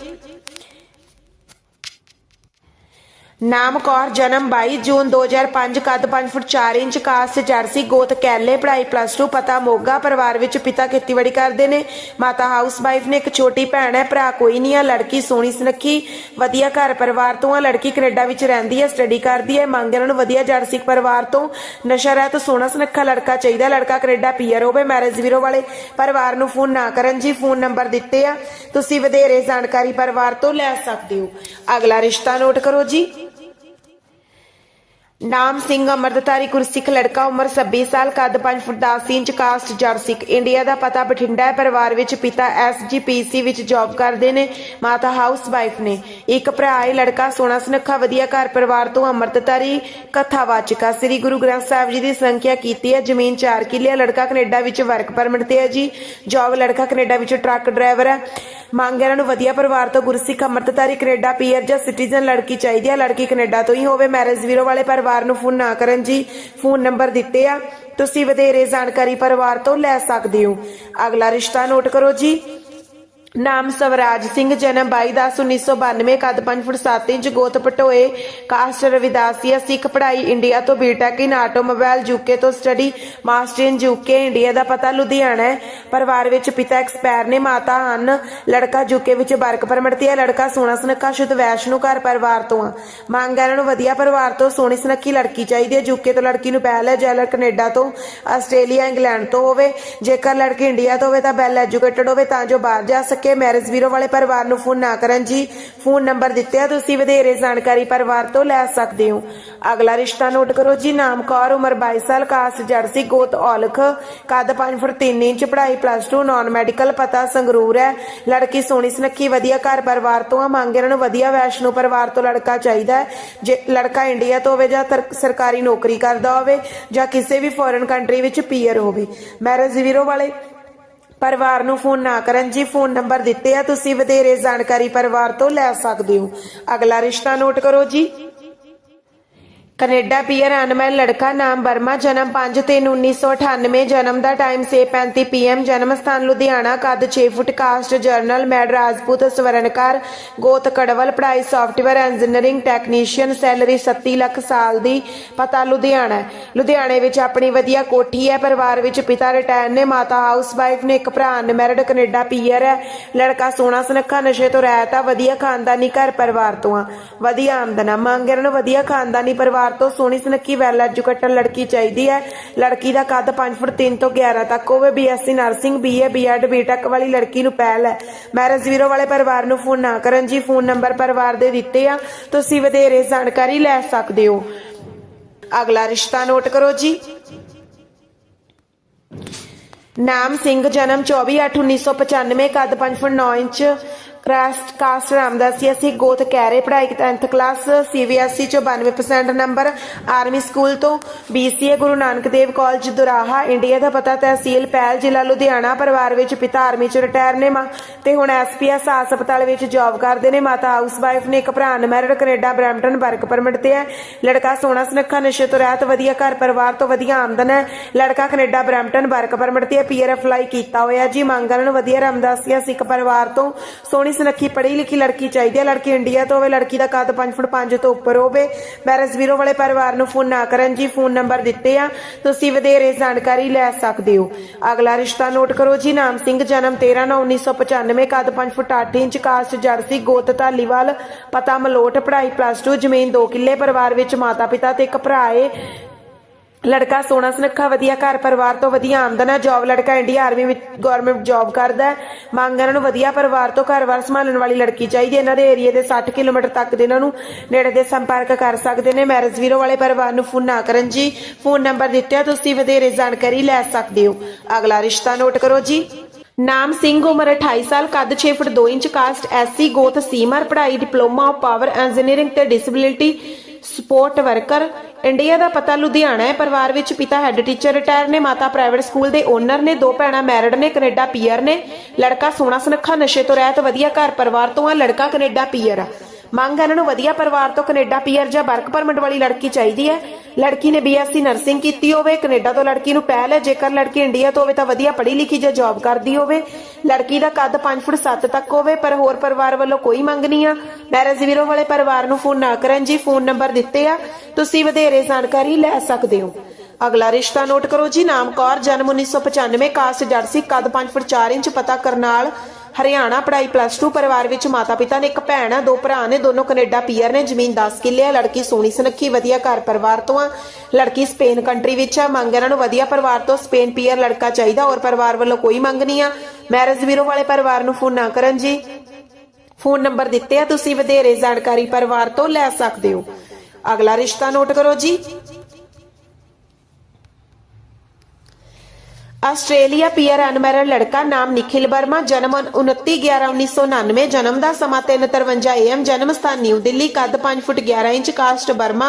ਨਾਮ ਕੌਰ, ਜਨਮ 22 ਜੂਨ 2005 ਕੱਦ 5 ਫੁੱਟ 4 ਇੰਚ ਕਾਸਟ ਜਰਸੀ, ਗੋਤ ਕੈਲੇ, ਪੜ੍ਹਾਈ ਪਲੱਸ 2 ਪਤਾ ਮੋਗਾ, ਪਰਿਵਾਰ ਵਿੱਚ ਪਿਤਾ ਖੇਤੀਬਾੜੀ ਕਰਦੇ ਨੇ। ਮਾਤਾ ਹਾਊਸ ਵਾਈਫ ਨੇ ਇੱਕ ਛੋਟੀ ਭੈਣ ਹੈ, ਭਰਾ ਕੋਈ ਨਹੀਂ ਆ, ਲੜਕੀ ਸੋਹਣੀ ਸੁਨੱਖੀ, ਵਧੀਆ ਘਰ ਪਰਿਵਾਰ ਤੋਂ ਆ, ਲੜਕੀ ਕੈਨੇਡਾ ਵਿੱਚ ਰਹਿੰਦੀ ਹੈ ਸਟੱਡੀ ਕਰਦੀ ਹੈ, ਮੰਗ ਇਹਨਾਂ ਨੂੰ ਵਧੀਆ ਜਰਸੀ ਪਰਿਵਾਰ ਤੋਂ। ਨਸ਼ਾ ਰਹਿਤ, ਸੋਹਣਾ ਸੁਨੱਖਾ ਲੜਕਾ ਚਾਹੀਦਾ, ਲੜਕਾ ਕੈਨੇਡਾ ਪੀਆਰ ਹੋਵੇ ਮੈਰਿਜ ਵੀਰੋ ਵਾਲੇ ਪਰਿਵਾਰ ਨੂੰ ਫੋਨ ਨਾ ਕਰਨ ਜੀ ਫੋਨ ਨੰਬਰ ਦਿੱਤੇ ਆ। ਤੁਸੀਂ ਵਧੇਰੇ ਜਾਣਕਾਰੀ ਪਰਿਵਾਰ ਤੋਂ ਲੈ ਸਕਦੇ ਹੋ। ਅਗਲਾ ਰਿਸ਼ਤਾ ਨੋਟ ਕਰੋ ਜੀ। ਨਾਮ ਸਿੰਘ ਅਮਰਦਤਾਰੀ ਗੁਰਸਿੱਖ ਲੜਕਾ ਉਮਰ 26 ਸਾਲ, ਕੱਦ 5 ਫੁੱਟ 10 ਇੰਚ, ਕਾਸਟ ਜਰਸਿੱਖ ਇੰਡੀਆ ਦਾ ਪਤਾ ਬਠਿੰਡਾ ਹੈ, ਪਰਿਵਾਰ ਵਿੱਚ ਪਿਤਾ ਐਸਜੀਪੀਸੀ ਵਿੱਚ ਜੌਬ ਕਰਦੇ ਨੇ, ਮਾਤਾ ਹਾਊਸ ਵਾਈਫ ਨੇ। ਇੱਕ ਭਰਾ ਹੈ, ਲੜਕਾ ਸੋਹਣਾ ਸੁਨੱਖਾ, ਵਧੀਆ ਘਰ ਪਰਿਵਾਰ ਤੋਂ ਅਮਰਦਤਾਰੀ ਕਥਾਵਾਚਕਾ। ਸ੍ਰੀ ਗੁਰੂ ਗ੍ਰੰਥ ਸਾਹਿਬ ਜੀ ਦੀ ਸੰਖਿਆ ਕੀਤੀ ਹੈ, ਜ਼ਮੀਨ 4 ਕਿੱਲੇ ਲੜਕਾ ਕੈਨੇਡਾ ਵਿੱਚ ਵਰਕ ਪਰਮਿਟ ਤੇ ਹੈ ਜੀ। ਜੌਬ ਲੜਕਾ ਕੈਨੇਡਾ ਵਿੱਚ ਟਰੱਕ ਡਰਾਈਵਰ ਹੈ। ਮੰਗ ਇਹਨਾਂ ਨੂੰ ਵਧੀਆ ਪਰਿਵਾਰ ਤੋਂ ਗੁਰਸਿੱਖ ਅਮਰਤਧਾਰੀ ਕੈਨੇਡਾ ਪੀਆਰ ਜਾਂ ਸਿਟੀਜ਼ਨ ਲੜਕੀ ਚਾਹੀਦੀ ਆ ਲੜਕੀ ਕੈਨੇਡਾ ਤੋਂ ਹੀ ਹੋਵੇ ਮੈਰਿਜ ਵੀਰੋ ਵਾਲੇ ਪਰਿਵਾਰ ਨੂੰ ਫੋਨ ਨਾ ਕਰਨ ਜੀ। ਫੋਨ ਨੰਬਰ ਦਿੱਤੇ ਆ। ਤੁਸੀਂ ਵਧੇਰੇ ਜਾਣਕਾਰੀ ਪਰਿਵਾਰ ਤੋਂ ਲੈ ਸਕਦੇ ਹੋ। ਅਗਲਾ ਰਿਸ਼ਤਾ ਨੋਟ ਕਰੋ ਜੀ। ਨਾਮ ਸਵਰਾਜ ਸਿੰਘ, ਜਨਮ 22/10/1992 ਕੱਦ 5 ਫੁੱਟ 7 ਇੰਚ, ਗੋਤ ਪਟੋਏ ਕਾਸਟ ਰਵਿਦਾਸੀਆ, ਸਿੱਖ ਪੜ੍ਹਾਈ ਇੰਡੀਆ ਤੋਂ ਬੀਟੈਕ ਇਨ ਆਟੋਮੋਬਾਈਲ ਯੂਕੇ ਤੋਂ study master in UK India ਦਾ ਪਤਾ ਲੁਧਿਆਣਾ ਹੈ। ਪਰਿਵਾਰ ਵਿੱਚ ਪਿਤਾ ਐਕਸਪਾਇਰ ਨੇ, ਮਾਤਾ ਹਨ, ਲੜਕਾ ਯੂਕੇ ਵਿੱਚ ਵਰਕ ਪਰਮਿਟ ਤੇ ਹੈ, ਲੜਕਾ ਸੋਹਣਾ ਸੁਨੱਖਾ, ਸ਼ੁੱਧ ਵੈਸ਼ਨੂ ਘਰ ਪਰਿਵਾਰ ਤੋਂ ਆ। ਮੰਗ ਹੈ ਇਹਨਾਂ ਨੂੰ ਵਧੀਆ ਪਰਿਵਾਰ ਤੋਂ, ਸੋਹਣੀ ਸੁਨੱਖੀ ਲੜਕੀ ਚਾਹੀਦੀ ਹੈ ਯੂਕੇ ਤੋਂ ਲੜਕੀ ਨੂੰ ਪਹਿਲ ਹੈ ਜੈਲਰ ਕੈਨੇਡਾ ਤੋਂ ਆਸਟ੍ਰੇਲੀਆ ਇੰਗਲੈਂਡ ਤੋਂ ਹੋਵੇ। ਜੇਕਰ ਲੜਕੀ ਇੰਡੀਆ ਤੋਂ ਹੋਵੇ ਤਾਂ ਵੈਲ ਐਜੂਕੇਟਡ ਹੋਵੇ, ਤਾਂ ਜੋ ਬਾਹਰ ਜਾ ਸਕੇ। ਮੈਰਿਜ ਵੀਰੋ ਵਾਲੇ ਪਰਿਵਾਰ ਨੂੰ ਫੋਨ ਨਾ ਕਰਨ ਜੀ। ਫੋਨ ਨੰਬਰ ਦਿੱਤੇ ਆ, ਤੁਸੀਂ ਵਧੇਰੇ ਜਾਣਕਾਰੀ ਪਰਿਵਾਰ ਤੋਂ ਲੈ ਸਕਦੇ ਹੋ। ਅਗਲਾ ਰਿਸ਼ਤਾ ਨੋਟ ਕਰੋ ਜੀ, ਨਾਮ ਕੌਰ, ਉਮਰ 22 ਸਾਲ ਕਾਸਟ ਜਰਸੀ ਗੋਤ ਔਲਖ, ਕੱਦ 5 ਫੁੱਟ 3 ਇੰਚ, ਪੜ੍ਹਾਈ ਪਲੱਸ 2 ਨਾਨ ਮੈਡੀਕਲ ਪਤਾ ਸੰਗਰੂਰ ਹੈ। ਲੜਕੀ ਸੋਹਣੀ ਸੁਨੱਖੀ, ਵਧੀਆ ਘਰ ਪਰਿਵਾਰ ਤੋਂ ਆ, ਮੰਗ ਇਹਨਾਂ ਨੂੰ ਵਧੀਆ ਵੈਸ਼ਨੂ ਪਰਿਵਾਰ ਤੋਂ ਲੜਕਾ ਚਾਹੀਦਾ ਜੇ ਲੜਕਾ ਇੰਡੀਆ ਤੋਂ ਹੋਵੇ ਜਾਂ ਸਰਕਾਰੀ ਨੌਕਰੀ ਕਰਦਾ ਹੋਵੇ ਜਾਂ ਕਿਸੇ ਵੀ ਫੋਰਨ ਕੰਟਰੀ ਵਿੱਚ ਪੀਅਰ ਹੋਵੇ। ਮੈਰਿਜ ਵੀਰੋ ਵਾਲੇ ਪਰਿਵਾਰ ਨੂੰ ਫੋਨ ਨਾ ਕਰਨ ਜੀ, ਫੋਨ ਨੰਬਰ ਦਿੱਤੇ ਆ, ਤੁਸੀਂ ਵਧੇਰੇ ਜਾਣਕਾਰੀ ਪਰਿਵਾਰ ਤੋਂ ਲੈ ਸਕਦੇ ਹੋ। ਅਗਲਾ ਰਿਸ਼ਤਾ ਨੋਟ ਕਰੋ ਜੀ। ਕੈਨੇਡਾ ਪੀਅਰ ਅਨਮੈਲ ਲੜਕਾ ਨਾਮ ਵਰਮਾ, ਜਨਮ 5 3 1998 ਜਨਮ ਦਾ ਟਾਈਮ 6:35 ਪੀਐਮ, ਜਨਮ ਸਥਾਨ ਲੁਧਿਆਣਾ, ਕੱਦ 6 ਫੁੱਟ ਕਾਸਟ ਜਰਨਲ ਮੈਡ ਰਾਜਪੂਤ ਸਵਰਨਕਾਰ, ਗੋਤ ਕੜਵਲ, ਪੜ੍ਹਾਈ software engineering technician salary 37 lakh ਸਾਲ ਦੀ, ਪਤਾ ਲੁਧਿਆਣਾ ਲੁਧਿਆਣੇ ਵਿੱਚ ਆਪਣੀ ਵਧੀਆ ਕੋਠੀ ਹੈ, ਪਰਿਵਾਰ ਵਿੱਚ ਪਿਤਾ ਰਿਟਾਇਰ ਨੇ, ਮਾਤਾ ਹਾਊਸ ਵਾਈਫ ਨੇ, ਇੱਕ ਭਰਾ ਅਨਮੈਰਿਡ ਕੈਨੇਡਾ ਪੀਅਰ ਹੈ। ਲੜਕਾ ਸੋਹਣਾ ਸੁਨੱਖਾ, ਨਸ਼ੇ ਤੋਂ ਰਹਿਤ ਆ, ਵਧੀਆ ਖਾਨਦਾਨੀ ਘਰ ਪਰਿਵਾਰ ਤੋਂ ਆ। ਵਧੀਆ ਆਮਦਨ ਆ ਵਧੀਆ ਖਾਨਦਾਨੀ ਪਰਿਵਾਰ ਤੋਂ ਸੋਹਣੀ ਸੁਨੱਖੀ ਵੈਲ ਐਜੂਕੇਟਡ ਲੜਕੀ ਚਾਹੀਦੀ ਹੈ। ਲੜਕੀ ਦਾ ਕੱਦ 5 ਫੁੱਟ 3 ਤੋਂ 11 ਤੱਕ ਹੋਵੇ, BSc nursing, BA, BEd, BTech ਵਾਲੀ ਲੜਕੀ ਨੂੰ ਪਹਿਲ ਹੈ। ਮੈਰਿਜ ਵੀਰੋ ਵਾਲੇ ਪਰਿਵਾਰ ਨੂੰ ਫੋਨ ਨਾ ਕਰਨ ਜੀ, ਫੋਨ ਨੰਬਰ ਪਰਿਵਾਰ ਦੇ ਦਿੱਤੇ ਆ। ਤੁਸੀਂ ਵਧੇਰੇ ਜਾਣਕਾਰੀ ਲੈ ਸਕਦੇ ਹੋ। ਅਗਲਾ ਰਿਸ਼ਤਾ ਨੋਟ ਕਰੋ ਜੀ। ਨਾਮ ਸਿੰਘ, ਜਨਮ 24/8/1995 ਕੱਦ 5 foot 9 inch caste caste Ramdasi ਅਸੀਂ ਗੋਤ ਕਹਿਰੇ ਪੜ੍ਹਾਈ 10th ਕਲਾਸ ਸੀਬੀਐਸਈ ਚੋਂ 92% ਨੰਬਰ ਆਰਮੀ ਸਕੂਲ ਤੋਂ BCA Guru Nanak Dev college Doraha India ਦਾ ਪਤਾ ਤਹਿਸੀਲ ਪੈਲ ਜ਼ਿਲ੍ਹਾ ਲੁਧਿਆਣਾ, ਪਰਿਵਾਰ ਵਿੱਚ ਪਿਤਾ ਆਰਮੀ ਚ ਰਿਟਾਇਰ ਨੇ ਮਾਂ, ਤੇ ਹੁਣ ਐਸਪੀਐਸ ਹਸਪਤਾਲ ਵਿੱਚ ਜੌਬ ਕਰਦੇ ਨੇ ਮਾਤਾ ਹਾਊਸ ਵਾਈਫ ਨੇ ਇੱਕ ਭਰਾ unmarried Canada Brampton work permit ਤੇ ਹੈ। ਲੜਕਾ ਸੋਹਣਾ ਸੁਨੱਖਾ, ਨਸ਼ੇ ਤੋਂ ਰਹਿਤ, ਵਧੀਆ ਘਰ ਪਰਿਵਾਰ ਤੋਂ ਵਧੀਆ ਆਮਦਨ ਹੈ। ਲੜਕਾ ਕੈਨੇਡਾ ਬਰੈਂਪਟਨ ਵਰਕ ਪਰਮਿਟ ਤੇ ਪੀਆਰ ਅਪਲਾਈ ਕੀਤਾ ਹੋਇਆ ਜੀ ਮੰਗਣ ਵਧੀਆ ਰਾਮਦਾਸੀਆ ਸਿੱਖ ਪਰਿਵਾਰ ਤੋਂ ਸੋਹਣੀ ਸੁਨੱਖੀ ਪੜ੍ਹੀ ਲਿਖੀ ਲੜਕੀ ਚਾਹੀਦੀ ਹੈ, ਲੜਕੀ ਇੰਡੀਆ ਤੋਂ ਹੋਵੇ, ਲੜਕੀ ਦਾ ਕੱਦ 5 ਫੁੱਟ 5 ਤੋਂ ਉੱਪਰ ਹੋਵੇ। ਮੈਰਿਜ ਬਿਊਰੋ ਵਾਲੇ ਪਰਿਵਾਰ ਨੂੰ ਫੋਨ ਨਾ ਕਰਨ ਜੀ, ਫੋਨ ਨੰਬਰ ਦਿੱਤੇ ਆ। ਤੁਸੀਂ ਵਧੇਰੇ ਜਾਣਕਾਰੀ ਲੈ ਸਕਦੇ ਹੋ। ਅਗਲਾ ਰਿਸ਼ਤਾ ਨੋਟ ਕਰੋ ਜੀ, ਨਾਮ ਸਿੰਘ, ਜਨਮ 13 9 1995 ਕੱਦ 5 ਫੁੱਟ 8 ਇੰਚ, ਕਾਸਟ ਜਰਸੀ, ਗੋਤ ਧਾਲੀਵਾਲ, ਪਤਾ ਮਲੋਟ, ਪੜ੍ਹਾਈ ਪਲੱਸ 2 ਜ਼ਮੀਨ 2 ਕਿੱਲੇ, ਪਰਿਵਾਰ ਵਿੱਚ ਮਾਤਾ ਪਿਤਾ ਤੇ ਇੱਕ ਭਰਾ ਏ। ਲੜਕਾ ਸੋਹਣਾ ਸੁਨੱਖਾ, ਵਧੀਆ ਘਰ ਪਰਿਵਾਰ ਤੋਂ ਵਧੀਆ ਆਮਦਨ ਹੈ। ਜੌਬ ਲੜਕਾ ਇੰਡੀਆ ਆਰਮੀ ਵਿੱਚ ਗਵਰਨਮੈਂਟ ਜੌਬ ਕਰਦਾ ਹੈ। ਮੰਗ ਇਹਨਾਂ ਨੂੰ ਵਧੀਆ ਪਰਿਵਾਰ ਤੋਂ ਘਰ-ਬਾਰ ਸੰਭਾਲਣ ਵਾਲੀ ਲੜਕੀ ਚਾਹੀਦੀ ਹੈ। ਇਹਨਾਂ ਦੇ ਏਰੀਆ ਦੇ 60 ਕਿਲੋਮੀਟਰ ਤੱਕ ਦੇ ਇਹਨਾਂ ਨੂੰ ਨੇੜੇ ਦੇ ਸੰਪਰਕ ਕਰ ਸਕਦੇ ਨੇ। ਮੈਰਿਜ ਵੀਰੋ ਵਾਲੇ ਪਰਿਵਾਰ ਨੂੰ ਫੋਨ ਨਾ ਕਰਨ ਜੀ। ਫੋਨ ਨੰਬਰ ਦਿੱਤਾ, ਤੁਸੀਂ ਵਧੇਰੇ ਜਾਣਕਾਰੀ ਲੈ ਸਕਦੇ ਹੋ। ਅਗਲਾ ਰਿਸ਼ਤਾ ਨੋਟ ਕਰੋ ਜੀ। ਨਾਮ ਸਿੰਘ, ਉਮਰ 28 ਸਾਲ, ਕੱਦ 6 ਫੁੱਟ 2 ਇੰਚ ਕਾਸਟ ਐਸਸੀ ਗੋਤ, ਸੀਮਰ, ਪੜ੍ਹਾਈ ਡਿਪਲੋਮਾ ਆਫ ਪਾਵਰ ਇੰਜੀਨੀਅਰਿੰਗ ਤੇ ਡਿਸੇਬਿਲਿਟੀ ਸਪੋਰਟ ਵਰਕਰ। ਇੰਡੀਆ ਦਾ ਪਤਾ ਲੁਧਿਆਣਾ ਹੈ। ਪਰਿਵਾਰ ਵਿੱਚ ਪਿਤਾ ਹੈੱਡ ਟੀਚਰ ਰਿਟਾਇਰ ਨੇ, ਮਾਤਾ ਪ੍ਰਾਈਵੇਟ ਸਕੂਲ ਦੇ ਓਨਰ ਨੇ, ਦੋ ਭੈਣਾਂ ਮੈਰਿਡ ਨੇ, ਕੈਨੇਡਾ ਪੀਅਰ ਨੇ। ਲੜਕਾ ਸੋਹਣਾ ਸੁਨੱਖਾ, ਨਸ਼ੇ ਤੋਂ ਰਹਿਤ, ਵਧੀਆ ਘਰ ਪਰਿਵਾਰ ਤੋਂ ਆ, ਲੜਕਾ ਕੈਨੇਡਾ ਪੀਅਰ ਆ। ਮੰਗ ਇਹਨਾਂ ਨੂੰ ਵਧੀਆ ਪਰਿਵਾਰ ਤੋਂ ਕੈਨੇਡਾ ਪੀਆਰ ਜਾਂ ਵਰਕ ਪਰਮਿਟ ਵਾਲੀ ਲੜਕੀ ਚਾਹੀਦੀ ਹੈ। ਲੜਕੀ ਨੇ ਬੀਐਸਸੀ ਨਰਸਿੰਗ ਕੀਤੀ ਹੋਵੇ, ਕੈਨੇਡਾ ਤੋਂ ਲੜਕੀ ਨੂੰ ਪਹਿਲ ਹੈ। ਜੇਕਰ ਲੜਕੀ ਇੰਡੀਆ ਤੋਂ ਹੋਵੇ ਤਾਂ ਵਧੀਆ ਪੜ੍ਹੀ ਲਿਖੀ ਜਾਂ ਜੌਬ ਕਰਦੀ ਹੋਵੇ। ਲੜਕੀ ਦਾ ਕੱਦ 5 ਫੁੱਟ 7 ਤੱਕ ਹੋਵੇ, ਪਰ ਹੋਰ ਪਰਿਵਾਰ ਵੱਲੋਂ ਕੋਈ ਮੰਗ ਨਹੀਂ ਆ। ਮੈਰਿਜ ਵੀਰੋ ਵਾਲੇ ਪਰਿਵਾਰ ਨੂੰ ਫੋਨ ਨਾ ਕਰਨ ਜੀ, ਫੋਨ ਨੰਬਰ ਦਿੱਤੇ ਆ। ਤੁਸੀਂ ਵਧੇਰੇ ਜਾਣਕਾਰੀ ਲੈ ਸਕਦੇ ਹੋ। ਅਗਲਾ ਰਿਸ਼ਤਾ ਨੋਟ ਕਰੋ ਜੀ, ਨਾਮ ਕੌਰ, ਜਨਮ 1995 ਕਾਸਟ ਜਰਸੀ, ਕੱਦ 5 ਫੁੱਟ 4 ਇੰਚ, ਪਤਾ ਕਰਨਾਲ। ਹਰਿਆਣਾ ਪੜ੍ਹਾਈ ਪਲੱਸ 2 ਪਰਿਵਾਰ ਵਿੱਚ ਮਾਤਾ ਪਿਤਾ ਨੇ ਇੱਕ ਭੈਣ ਆ ਦੋ ਭਰਾ ਨੇ, ਦੋਨੋਂ ਕੈਨੇਡਾ ਪੀਆਰ ਨੇ, ਜ਼ਮੀਨ 10 ਕਿੱਲੇ ਆ ਲੜਕੀ ਸੋਹਣੀ ਸੁਨੱਖੀ, ਵਧੀਆ ਘਰ ਪਰਿਵਾਰ ਤੋਂ ਆ। ਲੜਕੀ ਸਪੇਨ ਕੰਟਰੀ ਵਿੱਚ ਆ, ਮੰਗ ਇਹਨਾਂ ਨੂੰ ਵਧੀਆ ਪਰਿਵਾਰ ਤੋਂ ਸਪੇਨ ਪੀਅਰ ਲੜਕਾ ਚਾਹੀਦਾ ਔਰ ਪਰਿਵਾਰ ਵੱਲੋਂ ਕੋਈ ਮੰਗ ਨਹੀਂ ਆ। ਮੈਰਿਜ ਵੀਰੋ ਵਾਲੇ ਪਰਿਵਾਰ ਨੂੰ ਫੋਨ ਨਾ ਕਰਨ ਜੀ। ਫੋਨ ਨੰਬਰ ਦਿੱਤੇ ਆ, ਤੁਸੀਂ ਵਧੇਰੇ ਜਾਣਕਾਰੀ ਪਰਿਵਾਰ ਤੋਂ ਲੈ ਸਕਦੇ ਹੋ। ਅਗਲਾ ਰਿਸ਼ਤਾ ਨੋਟ ਕਰੋ ਜੀ। ਆਸਟ੍ਰੇਲੀਆ ਪੀਆਰ ਅਨਮੈਰਿਡ ਲੜਕਾ ਨਾਮ ਨikhil ਵਰਮਾ ਜਨਮ 29/11/1999 ਜਨਮ ਦਾ ਸਮਾਂ 3:53 AM ਜਨਮ ਸਥਾਨ ਨਿਊ ਦਿੱਲੀ, ਕੱਦ 5 ਫੁੱਟ 11 ਇੰਚ, ਕਾਸਟ ਬਰਮਾ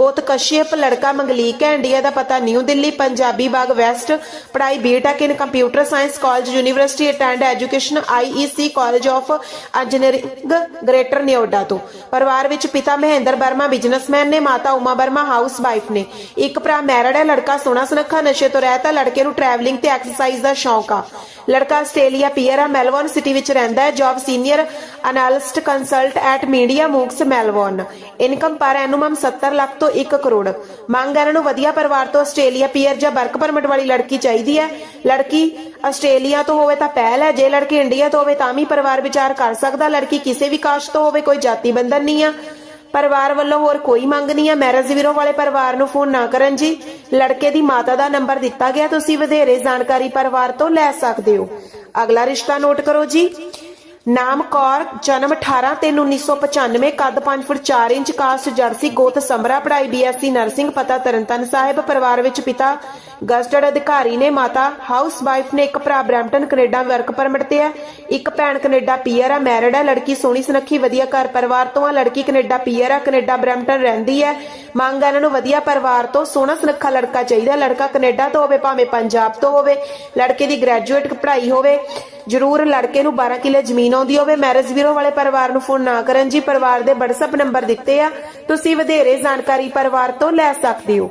ਗੋਤ ਕਸ਼ਯਪ, ਲੜਕਾ ਮੰਗਲੀਕ ਹੈ, ਇੰਡੀਆ ਦਾ ਪਤਾ ਨਿਊ ਦਿੱਲੀ, ਪੰਜਾਬੀ ਬਾਗ ਵੈਸਟ, ਪੜ੍ਹਾਈ BTech in computer science college university attend education IEC college of engineering greater Noida ਤੋਂ। ਪਰਿਵਾਰ ਵਿੱਚ ਪਿਤਾ ਮਹਿੰਦਰ ਵਰਮਾ ਬਿਜ਼ਨਸਮੈਨ ਨੇ, ਮਾਤਾ ਉਮਾ ਵਰਮਾ ਹਾਊਸ ਵਾਈਫ ਨੇ। ਇੱਕ ਭਰਾ ਮੈਰਿਡ ਹੈ, ਲੜਕਾ ਸੋਹਣਾ ਸੁਨੱਖਾ, ਨਸ਼ੇ ਤੋਂ ਰਹਿਤ ਹੈ, ਲੜਕੇ ਨੂੰ ਟਰੈਵਲਿੰਗ ਤੇ ਐਕਸਰਸਾਈਜ਼ ਦਾ ਸ਼ੌਂਕ ਆ। ਲੜਕਾ ਆਸਟ੍ਰੇਲੀਆ ਪੀਅਰ ਆ, ਮੈਲਬੌਰਨ ਸਿਟੀ ਵਿੱਚ ਰਹਿੰਦਾ ਹੈ job senior analyst consult at media ਮੂਕਸ Melbourne. Income per annum 70 lakh ਤੋਂ 1 ਕਰੋੜ। ਮੰਗ ਇਹਨਾਂ ਨੂੰ ਵਧੀਆ ਪਰਿਵਾਰ ਤੋਂ ਆਸਟ੍ਰੇਲੀਆ ਪੀਅਰ ਜਾਂ ਵਰਕ ਪਰਮਿਟ ਵਾਲੀ ਲੜਕੀ ਚਾਹੀਦੀ ਹੈ। ਲੜਕੀ ਆਸਟ੍ਰੇਲੀਆ ਤੋਂ ਹੋਵੇ ਤਾਂ ਪਹਿਲ ਹੈ, ਜੇ ਲੜਕੀ ਇੰਡੀਆ ਤੋਂ ਹੋਵੇ ਤਾਂ ਵੀ ਪਰਿਵਾਰ ਵਿਚਾਰ ਕਰ ਸਕਦਾ। ਲੜਕੀ ਕਿਸੇ ਵੀ ਕਾਸਟ ਤੋਂ ਹੋਵੇ, ਕੋਈ ਜਾਤੀ ਬੰਧਨ ਨਹੀਂ ਆ। ਪਰਿਵਾਰ ਵੱਲੋਂ ਹੋਰ ਕੋਈ ਮੰਗ ਨਹੀਂ ਹੈ। ਮੈਰਿਜ ਵੀਰੋ ਵਾਲੇ ਪਰਿਵਾਰ ਨੂੰ ਫੋਨ ਨਾ ਕਰਨ ਜੀ। ਲੜਕੇ ਦੀ ਮਾਤਾ ਦਾ ਨੰਬਰ ਦਿੱਤਾ ਗਿਆ, ਤੁਸੀਂ ਵਧੇਰੇ ਜਾਣਕਾਰੀ ਪਰਿਵਾਰ ਤੋਂ ਲੈ ਸਕਦੇ ਹੋ। ਅਗਲਾ ਰਿਸ਼ਤਾ ਨੋਟ ਕਰੋ ਜੀ। ਨਾਮ ਕੌਰ, ਜਨਮ 18 3 1995 ਕੱਦ 5 ਫੁੱਟ 4 ਇੰਚ, ਕਾਸਟ ਜਰਸੀ ਗੋਤ ਸਮਰਾ ਪੜ੍ਹਾਈ ਬੀਐਸਸੀ ਨਰਸਿੰਗ ਪਤਾ ਤਰਨਤਨ ਸਾਹਿਬ, ਪਰਿਵਾਰ ਵਿੱਚ ਪਿਤਾ ਗਸਟਡ ਅਧਿਕਾਰੀ ਨੇ ਮਾਤਾ ਹਾਊਸ ਵਾਈਫ ਨੇ ਇੱਕ ਭਰਾ ਬ੍ਰੈਂਪਟਨ, ਕੈਨੇਡਾ ਵਰਕ ਪਰਮਿਟ ਤੇ ਹੈ। ਇੱਕ ਭੈਣ ਕੈਨੇਡਾ ਪੀਆਰ ਆ ਮੈਰਿਡ ਹੈ, ਲੜਕੀ ਸੋਹਣੀ ਸੁਨੱਖੀ, ਵਧੀਆ ਘਰ ਪਰਿਵਾਰ ਤੋਂ ਆ ਲੜਕੀ ਕੈਨੇਡਾ ਪੀਆਰ ਆ ਕੈਨੇਡਾ ਬ੍ਰੈਂਪਟਨ ਰਹਿੰਦੀ ਹੈ। ਮੰਗ ਇਹਨਾਂ ਨੂੰ ਵਧੀਆ ਪਰਿਵਾਰ ਤੋਂ, ਸੋਹਣਾ ਸੁਨੱਖਾ ਲੜਕਾ ਚਾਹੀਦਾ ਲੜਕਾ ਕੈਨੇਡਾ ਤੋਂ ਹੋਵੇ, ਭਾਵੇਂ ਪੰਜਾਬ ਤੋਂ ਹੋਵੇ, ਲੜਕੇ ਦੀ ਗ੍ਰੈਜੂਏਟ ਪੜ੍ਹਾਈ ਹੋਵੇ, ਜ਼ਰੂਰ ਲੜਕੇ ਨੂੰ 12 ਕਿੱਲੇ ਜ਼ਮੀਨ ਆਉਂਦੀ ਹੋਵੇ ਮੈਰਿਜ ਬਿਊਰੋ ਵਾਲੇ ਪਰਿਵਾਰ ਨੂੰ ਫੋਨ ਨਾ ਕਰਨ ਜੀ। ਪਰਿਵਾਰ ਦੇ WhatsApp ਨੰਬਰ ਦਿੱਤੇ ਆ। ਤੁਸੀਂ ਵਧੇਰੇ ਜਾਣਕਾਰੀ ਪਰਿਵਾਰ ਤੋਂ ਲੈ ਸਕਦੇ ਹੋ।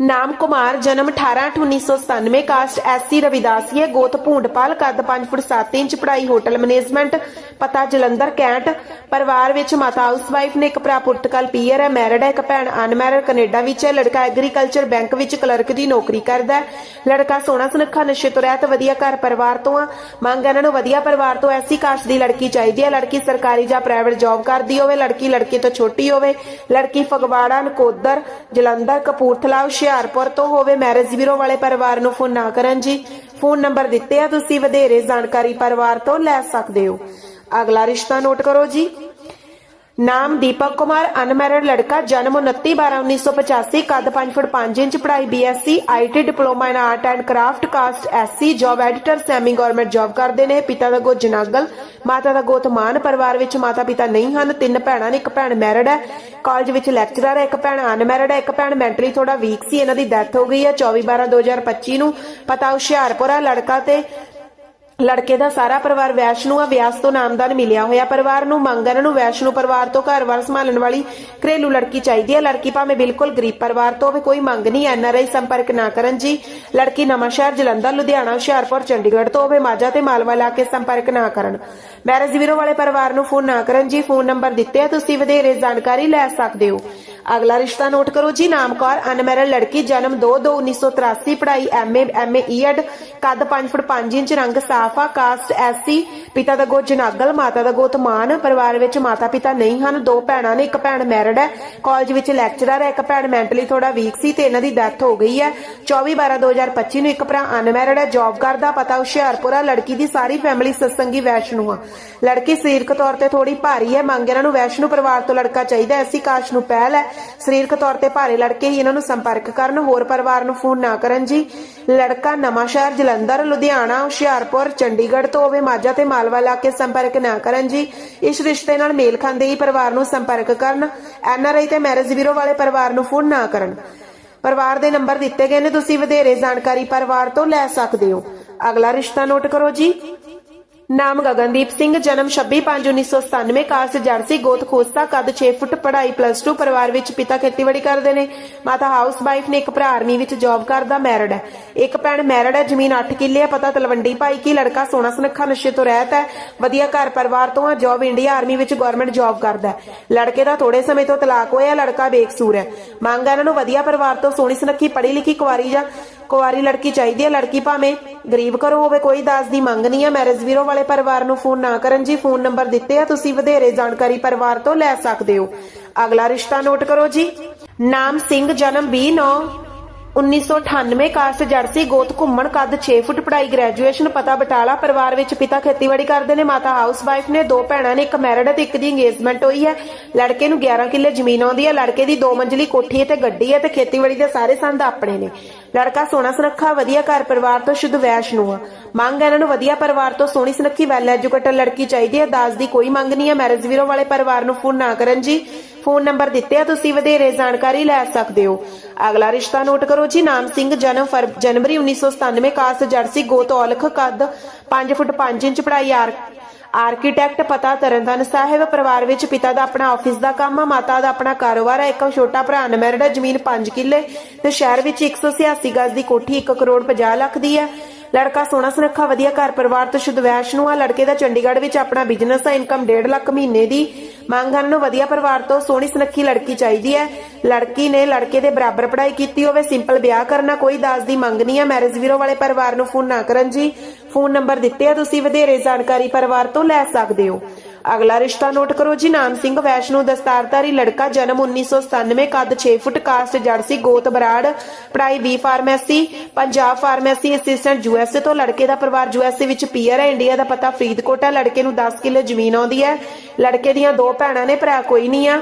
ਨਾਮ ਕੁਮਾਰ, ਜਨਮ 18/1997 ਕਾਸਟ ਐਸਸੀ ਰਵਿਦਾਸੀਏ ਗੋਤ ਭੂੰਡਪਾਲ ਕੱਦ 5 ਫੁੱਟ 7 ਇੰਚ, ਪੜ੍ਹਾਈ ਹੋਟਲ ਮੈਨੇਜਮੈਂਟ, ਪਤਾ ਜਲੰਧਰ, ਕੈਂਟ। ਪਰਿਵਾਰ ਵਿੱਚ ਮਾਤਾ ਹਾਊਸ ਵਾਈਫ ਨੇ ਇੱਕ ਭਰਾ ਪੁਰਤਗਾਲ ਪੀਅਰ ਹੈ, ਮੈਰਿਡ ਹੈ, ਇੱਕ ਭੈਣ ਅਨਮੈਰਿਡ, ਕੈਨੇਡਾ ਵਿੱਚ ਹੈ। ਲੜਕਾ ਐਗਰੀਕਲਚਰ ਬੈਂਕ ਵਿੱਚ ਕਲਰਕ ਦੀ ਨੌਕਰੀ ਕਰਦਾ ਹੈ। ਲੜਕਾ ਸੋਹਣਾ ਸੁਨੱਖਾ, ਨਸ਼ੇ ਤੋਂ ਰਹਿਤ, ਵਧੀਆ ਘਰ ਪਰਿਵਾਰ ਤੋਂ ਆ। ਮੰਗ ਇਹਨਾਂ ਨੂੰ ਵਧੀਆ ਪਰਿਵਾਰ ਤੋਂ ਐਸੀ ਕਾਸਟ ਦੀ ਲੜਕੀ ਚਾਹੀਦੀ ਹੈ। ਲੜਕੀ ਸਰਕਾਰੀ ਜਾਂ ਪ੍ਰਾਈਵੇਟ ਜੌਬ ਕਰਦੀ ਹੋਵੇ, ਲੜਕੀ ਲੜਕੇ ਤੋਂ ਛੋਟੀ ਹੋਵੇ। ਲੜਕੀ ਫਗਵਾੜਾ, ਨਕੋਦਰ, ਜਲੰਧਰ, ਕਪੂਰਥਲਾ ਹੁਸ਼ਿਆਰਪੁਰ ਤੋਂ ਹੋਵੇ ਮੈਰਿਜ ਬਿਊਰੋ ਵਾਲੇ ਪਰਿਵਾਰ ਨੂੰ ਫੋਨ ਨਾ ਕਰਨ ਜੀ। ਫੋਨ ਨੰਬਰ ਦਿੱਤੇ ਆ, ਤੁਸੀਂ ਵਧੇਰੇ ਜਾਣਕਾਰੀ ਪਰਿਵਾਰ ਤੋਂ ਲੈ ਸਕਦੇ ਹੋ। ਅਗਲਾ ਰਿਸ਼ਤਾ ਨੋਟ ਕਰੋ ਜੀ। ਨਾਮ ਦੀਪਕ ਕੁਮਾਰ, ਅਨਮੈਰਿਡ ਲੜਕਾ, ਜਨਮ 29/12/1985 ਕੱਦ 5 ਫੁੱਟ 5 ਇੰਚ, ਪੜ੍ਹਾਈ BSc IT diploma in art and craft, caste SC job editor, semi government job ਕਰਦੇ ਨੇ। ਪਿਤਾ ਦਾ ਗੋ ਜਨਾਗਲ ਮਾਤਾ ਦਾ ਗੋਤ ਮਾਨ ਪਰਿਵਾਰ ਵਿੱਚ ਮਾਤਾ ਪਿਤਾ ਨਹੀਂ ਹਨ, ਤਿੰਨ ਭੈਣਾਂ ਨੇ, ਇੱਕ ਭੈਣ ਮੈਰਿਡ ਹੈ, ਕਾਲਜ ਵਿੱਚ ਲੈਕਚਰਰ ਹੈ, ਇੱਕ ਭੈਣ ਅਨਮੈਰਿਡ ਹੈ, ਇੱਕ ਭੈਣ ਮੈਂਟਲੀ ਥੋੜਾ ਵੀਕ ਸੀ, ਇਹਨਾਂ ਦੀ ਡੈਥ ਹੋ ਗਈ ਹੈ 24/12/2025 ਨੂੰ ਪਤਾ ਹੁਸ਼ਿਆਰਪੁਰ ਹੈ, ਲੜਕਾ ਤੇ ਲੜਕੇ ਦਾ ਸਾਰਾ ਪਰਿਵਾਰ ਵੈਸ਼ਨੂ ਆ, ਵਿਆਸ ਤੋਂ ਨਾਮਦਾਨ ਮਿਲਿਆ ਹੋਇਆ ਪਰਿਵਾਰ ਨੂੰ ਮੰਗਣ ਨੂੰ ਵੈਸ਼ਨੂ ਪਰਿਵਾਰ ਤੋਂ ਘਰ ਵਾਰ ਸੰਭਾਲਣ ਵਾਲੀ ਘਰੇਲੂ ਲੜਕੀ ਚਾਹੀਦੀ ਹੈ। ਲੜਕੀ ਭਾਵੇਂ ਬਿਲਕੁਲ ਗਰੀਬ ਪਰਿਵਾਰ ਤੋਂ ਹੋਵੇ, ਕੋਈ ਮੰਗ ਨਹੀਂ ਐਨਆਰਆਈ ਸੰਪਰਕ ਨਾ ਕਰਨ ਜੀ। ਲੜਕੀ ਨਵਾਂ ਸ਼ਹਿਰ ਜਲੰਧਰ, ਲੁਧਿਆਣਾ, ਹੁਸ਼ਿਆਰਪੁਰ, ਚੰਡੀਗੜ੍ਹ ਤੋਂ ਹੋਵੇ, ਮਾਝਾ ਤੇ ਮਾਲਵਾ ਲਾ ਕੇ ਸੰਪਰਕ ਨਾ ਕਰਨ। ਮੈਰਿਜ ਬਿਊਰੋ ਵਾਲੇ ਪਰਿਵਾਰ ਨੂੰ ਫੋਨ ਨਾ ਕਰਨ ਜੀ। ਫੋਨ ਨੰਬਰ ਦਿੱਤੇ ਆ, ਤੁਸੀਂ ਵਧੇਰੇ ਜਾਣਕਾਰੀ ਲੈ ਸਕਦੇ ਹੋ। ਅਗਲਾ ਰਿਸ਼ਤਾ ਨੋਟ ਕਰੋ ਜੀ ਨਾਮ ਕੌਰ ਅਨਮੈਰਿਡ ਲੜਕੀ, ਜਨਮ 2-2-1983 ਪੜ੍ਹਾਈ ਐਮਏ ਐਮਏ ਈਐਡ ਕੱਦ 5 ਫੁੱਟ 5 ਇੰਚ, ਰੰਗ ਸਾਫ਼ ਆ, ਕਾਸਟ ਐਸਸੀ ਪਿਤਾ ਦਾ ਗੋਤ ਜਨਾਗਲ, ਮਾਤਾ ਦਾ ਗੋਤ ਮਾਨ, ਪਰਿਵਾਰ ਵਿੱਚ ਮਾਤਾ ਪਿਤਾ ਨਹੀਂ ਹਨ, ਦੋ ਭੈਣਾਂ ਨੇ, ਇੱਕ ਭੈਣ ਮੈਰਿਡ ਹੈ, ਕਾਲਜ ਵਿੱਚ ਲੈਕਚਰਰ ਹੈ, ਇੱਕ ਭੈਣ ਮੈਂਟਲੀ ਥੋੜਾ ਵੀਕ ਸੀ ਤੇ ਇਹਨਾਂ ਦੀ ਡੈਥ ਹੋ ਗਈ ਹੈ। 24/12/2025 ਨੂੰ ਇੱਕ ਭਰਾ ਅਨਮੈਰਿਡ ਹੈ, ਜੌਬ ਕਰਦਾ, ਪਤਾ ਹੁਸ਼ਿਆਰਪੁਰ ਆ, ਲੜਕੀ ਦੀ ਸਾਰੀ ਫੈਮਿਲੀ ਸਤਸੰਗੀ ਵੈਸ਼ਨੂ ਆ। ਲੜਕੀ ਸਰੀਰਕ ਤੌਰ ਤੇ ਥੋੜੀ ਭਾਰੀ ਹੈ, ਮੰਗ ਇਹਨਾਂ ਨੂੰ ਵੈਸ਼ਨੂ ਪਰਿਵਾਰ ਤੋਂ ਲੜਕਾ ਚਾਹੀਦਾ ਐਸੀ ਕਾਸ਼ ਨੂੰ ਪਹਿਲ ਹੈ ਸਰੀਰਕ ਤੌਰ ਤੇ ਭਾਰੇ ਲੜਕੇ ਹੀ ਇਹਨਾਂ ਨੂੰ ਸੰਪਰਕ ਕਰਨ, ਹੋਰ ਪਰਿਵਾਰ ਨੂੰ ਫੋਨ ਨਾ ਕਰਨ ਜੀ। ਲੜਕਾ ਨਵਾਂ ਜਲੰਧਰ, ਲੁਧਿਆਣਾ, ਹੁਸ਼ਿਆਰਪੁਰ, ਚੰਡੀਗੜ੍ਹ ਤੋਂ ਹੋਵੇ ਮਾਝਾ ਤੇ ਮਾਲਵਾ ਇਲਾਕੇ ਸੰਪਰਕ ਨਾ ਕਰਨ ਜੀ। ਇਸ ਰਿਸ਼ਤੇ ਨਾਲ ਮੇਲ ਖਾਂਦੇ ਹੀ ਪਰਿਵਾਰ ਨੂੰ ਸੰਪਰਕ ਕਰਨ, ਐਨ ਆਰ ਆਈ ਤੇ ਮੈਰਿਜ ਬਿਊਰੋ ਵਾਲੇ ਪਰਿਵਾਰ ਨੂੰ ਫੋਨ ਨਾ ਕਰਨ। ਪਰਿਵਾਰ ਦੇ ਨੰਬਰ ਦਿੱਤੇ ਗਏ ਨੇ, ਤੁਸੀਂ ਵਧੇਰੇ ਜਾਣਕਾਰੀ ਪਰਿਵਾਰ ਤੋਂ ਲੈ ਸਕਦੇ ਹੋ। ਅਗਲਾ ਰਿਸ਼ਤਾ ਨੋਟ ਕਰੋ ਜੀ। ਨਾਮ ਗਗਨਦੀਪ ਸਿੰਘ, ਜਨਮ 26/5/1997 ਕਾਸਟ ਜਰਸੀ ਗੋਤ ਖੋਸਤਾ, ਕੱਦ 6 ਫੁੱਟ, ਪੜ੍ਹਾਈ ਪਲੱਸ 2 ਪਰਿਵਾਰ ਵਿੱਚ ਪਿਤਾ ਖੇਤੀਬਾੜੀ ਕਰਦੇ ਨੇ। ਮਾਤਾ ਹਾਊਸ ਵਾਈਫ ਨੇ ਇੱਕ ਭਰਾ ਆਰਮੀ ਵਿੱਚ ਜੌਬ ਕਰਦਾ ਮੈਰਿਡ ਹੈ। ਇੱਕ ਭੈਣ ਮੈਰਿਡ ਹੈ, ਜ਼ਮੀਨ 8 ਕਿੱਲੇ ਹੈ, ਪਤਾ ਤਲਵੰਡੀ ਭਾਈ ਕੀ, ਲੜਕਾ ਸੋਨਾ ਸੁਨੱਖਾ ਨਸ਼ੇ ਤੋਂ ਰਹਿਤ ਹੈ। ਵਧੀਆ ਘਰ ਪਰਿਵਾਰ ਤੋਂ ਹੈ ਜੌਬ ਇੰਡੀਆ ਆਰਮੀ ਵਿੱਚ ਗਵਰਨਮੈਂਟ ਜੌਬ ਕਰਦਾ ਹੈ। ਲੜਕੇ ਦਾ ਥੋੜੇ ਸਮੇਂ ਤੋਂ ਤਲਾਕ ਹੋਇਆ, ਲੜਕਾ ਬੇਕਸੂਰ ਹੈ। ਮੰਗ ਹੈ ਇਹਨਾਂ ਨੂੰ ਵਧੀਆ ਪਰਿਵਾਰ ਤੋਂ ਸੋਹਣੀ ਸੁਨੱਖੀ ਪੜ੍ਹੀ ਲਿਖੀ ਕੁਵਾਰੀ ਜਾਂ ਕੁਵਾਰੀ ਲੜਕੀ ਚਾਹੀਦੀ ਹੈ। ਲੜਕੀ ਭਾਵੇਂ ਗਰੀਬ ਘਰੋਂ ਹੋਵੇ, ਕੋਈ ਦਾਸ ਦੀ ਮੰਗ ਨਹੀਂ ਹੈ। ਮੈਰਿਜ ਵੀਰੋ ਵਾਲੇ ਪਰਿਵਾਰ ਨੂੰ ਫੋਨ ਨਾ ਕਰਨ ਜੀ, ਫੋਨ ਨੰਬਰ ਦਿੱਤੇ ਆ, ਤੁਸੀਂ ਵਧੇਰੇ ਜਾਣਕਾਰੀ ਪਰਿਵਾਰ ਤੋਂ ਲੈ ਸਕਦੇ ਹੋ। ਅਗਲਾ ਰਿਸ਼ਤਾ ਨੋਟ ਕਰੋ ਜੀ। ਨਾਮ ਸਿੰਘ, ਜਨਮ 20 9 1998 ਕਾਸਟ ਜਰਸੀ ਗੋਤ ਘੁੰਮਣ, ਕੱਦ 6 ਫੁੱਟ ਪੜਾਈ ਗ੍ਰੈਜੂਏਸ਼ਨ ਪਤਾ ਬਟਾਲਾ, ਪਰਿਵਾਰ ਵਿੱਚ ਪਿਤਾ ਖੇਤੀਬਾੜੀ ਕਰਦੇ ਨੇ, ਮਾਤਾ ਹਾਊਸ ਵਾਈਫ ਨੇ, ਦੋ ਭੈਣਾਂ ਨੇ, ਇੱਕ ਮੈਰਿਡ ਹੈ ਤੇ ਇੱਕ ਦੀ ਇੰਗੇਜਮੈਂਟ ਹੋਈ ਹੈ। ਲੜਕੇ ਨੂੰ 11 ਕਿੱਲੇ ਜ਼ਮੀਨ ਆਉਂਦੀ ਹੈ, ਲੜਕੇ ਦੀ ਦੋ ਮੰਜ਼ਲੀ ਕੋਠੀ ਹੈ ਤੇ ਗੱਡੀ ਹੈ ਤੇ ਖੇਤੀਬਾੜੀ ਦੇ ਸਾਰੇ ਸੰਦ ਆਪਣੇ ਨੇ। ਲੜਕਾ ਸੋਹਣਾ ਸੁਨੱਖਾ, ਵਧੀਆ ਘਰ ਪਰਿਵਾਰ ਤੋਂ ਸ਼ੁੱਧ ਵੈਸ਼ਨੂ ਆ। ਮੰਗ ਇਹਨਾਂ ਨੂੰ ਵਧੀਆ ਪਰਿਵਾਰ ਤੋਂ ਸੋਹਣੀ ਸੁਨੱਖੀ ਵੈਲ ਐਜੂਕੇਟਡ ਲੜਕੀ ਚਾਹੀਦੀ ਹੈ ਦਾਜ ਦੀ ਕੋਈ ਮੰਗ ਨਹੀਂ ਹੈ ਮੈਰਿਜ ਵੀਰੋ ਵਾਲੇ ਪਰਿਵਾਰ ਨੂੰ ਫੋਨ ਨਾ ਕਰਨ ਜੀ। ਫੋਨ ਨੰਬਰ ਦਿੱਤੇ ਆ ਤੁਸੀਂ, ਵਧੇਰੇ ਜਾਣਕਾਰੀ ਲੈ ਸਕਦੇ ਹੋ। ਅਗਲਾ ਰਿਸ਼ਤਾ ਨੋਟ ਕਰੋ ਜੀ। ਨਾਮ ਸਿੰਘ, ਜਨਮ ਜਨਵਰੀ 1997 ਕਾਸਟ ਜਰਸੀ, ਗੋਤ ਔਲਖ, ਕੱਦ 5 ਫੁੱਟ 5 ਇੰਚ ਪੜਾਈ ਆਰ ਆਰਕੀਟੈਕਟ ਪਤਾ ਤਰਨਤਨ ਸਾਹਿਬ ਪਰਿਵਾਰ ਵਿੱਚ ਪਿਤਾ ਦਾ ਆਪਣਾ ਆਫਿਸ ਦਾ ਕੰਮ ਮਾਤਾ ਦਾ ਆਪਣਾ ਕਾਰੋਬਾਰ ਹੈ ਇੱਕ ਛੋਟਾ ਭਰਾ ਅਨਮੈਰਿਡ ਹੈ ਜ਼ਮੀਨ 5 ਕਿੱਲੇ ਤੇ ਸ਼ਹਿਰ ਵਿੱਚ 186 ਗਜ਼ ਦੀ ਕੋਠੀ 1 ਕਰੋੜ 50 ਲੱਖ ਦੀ ਹੈ ਲੜਕਾ ਸੋਹਣਾ ਸੁਨੱਖਾ, ਵਧੀਆ ਘਰ ਪਰਿਵਾਰ ਤੋਂ ਸ਼ੁੱਧ ਵੈਸ਼ਨੂ ਆ। ਲੜਕੇ ਦਾ ਚੰਡੀਗੜ੍ਹ ਵਿੱਚ ਆਪਣਾ ਬਿਜ਼ਨਸ ਹੈ ਇਨਕਮ 1.5 ਲੱਖ ਮਹੀਨੇ ਦੀ। ਮੰਗ ਹਨ ਨੂੰ ਵਧੀਆ ਪਰਿਵਾਰ ਤੋਂ ਸੋਹਣੀ ਸੁਨੱਖੀ ਲੜਕੀ ਚਾਹੀਦੀ ਹੈ। ਲੜਕੀ ਨੇ ਲੜਕੇ ਦੇ ਬਰਾਬਰ ਪੜ੍ਹਾਈ ਕੀਤੀ ਹੋਵੇ ਸਿੰਪਲ ਵਿਆਹ ਕਰਨਾ, ਕੋਈ ਦਾਜ ਦੀ ਮੰਗ ਨਹੀਂ ਹੈ ਮੈਰਿਜ ਵੀਰੋ ਵਾਲੇ ਪਰਿਵਾਰ ਨੂੰ ਫੋਨ ਨਾ ਕਰਨ ਜੀ। ਫੋਨ ਨੰਬਰ ਦਿੱਤੇ ਆ ਤੁਸੀਂ, ਵਧੇਰੇ ਜਾਣਕਾਰੀ ਪਰਿਵਾਰ ਤੋਂ ਲੈ ਸਕਦੇ ਹੋ। ਅਗਲਾ ਰਿਸ਼ਤਾ ਨੋਟ ਕਰੋ ਜੀ, ਨਾਮ ਸਿੰਘ ਵੈਸ਼ਨੂ ਦਸਤਾਰਧਾਰੀ, ਲੜਕਾ ਜਨਮ 1997 ਕੱਦ 6 ਫੁੱਟ, ਕਾਸਟ ਜਰਸੀ, ਗੋਤ ਬਰਾੜ ਪੜਾਈ B pharmacy, Punjab pharmacy assistant USA ਤੋਂ, ਲੜਕੇ ਦਾ ਪਰਿਵਾਰ ਯੂਐਸਏ ਵਿੱਚ ਪੀਅਰ ਹੈ, ਇੰਡੀਆ ਦਾ ਪਤਾ ਫਰੀਦਕੋਟ ਹੈ ਲੜਕੇ ਨੂੰ 10 ਕਿੱਲੇ ਜ਼ਮੀਨ ਆਉਂਦੀ ਹੈ, ਲੜਕੇ ਦੀਆਂ ਦੋ ਭੈਣਾਂ ਨੇ, ਭਰਾ ਕੋਈ ਨਹੀਂ ਆ।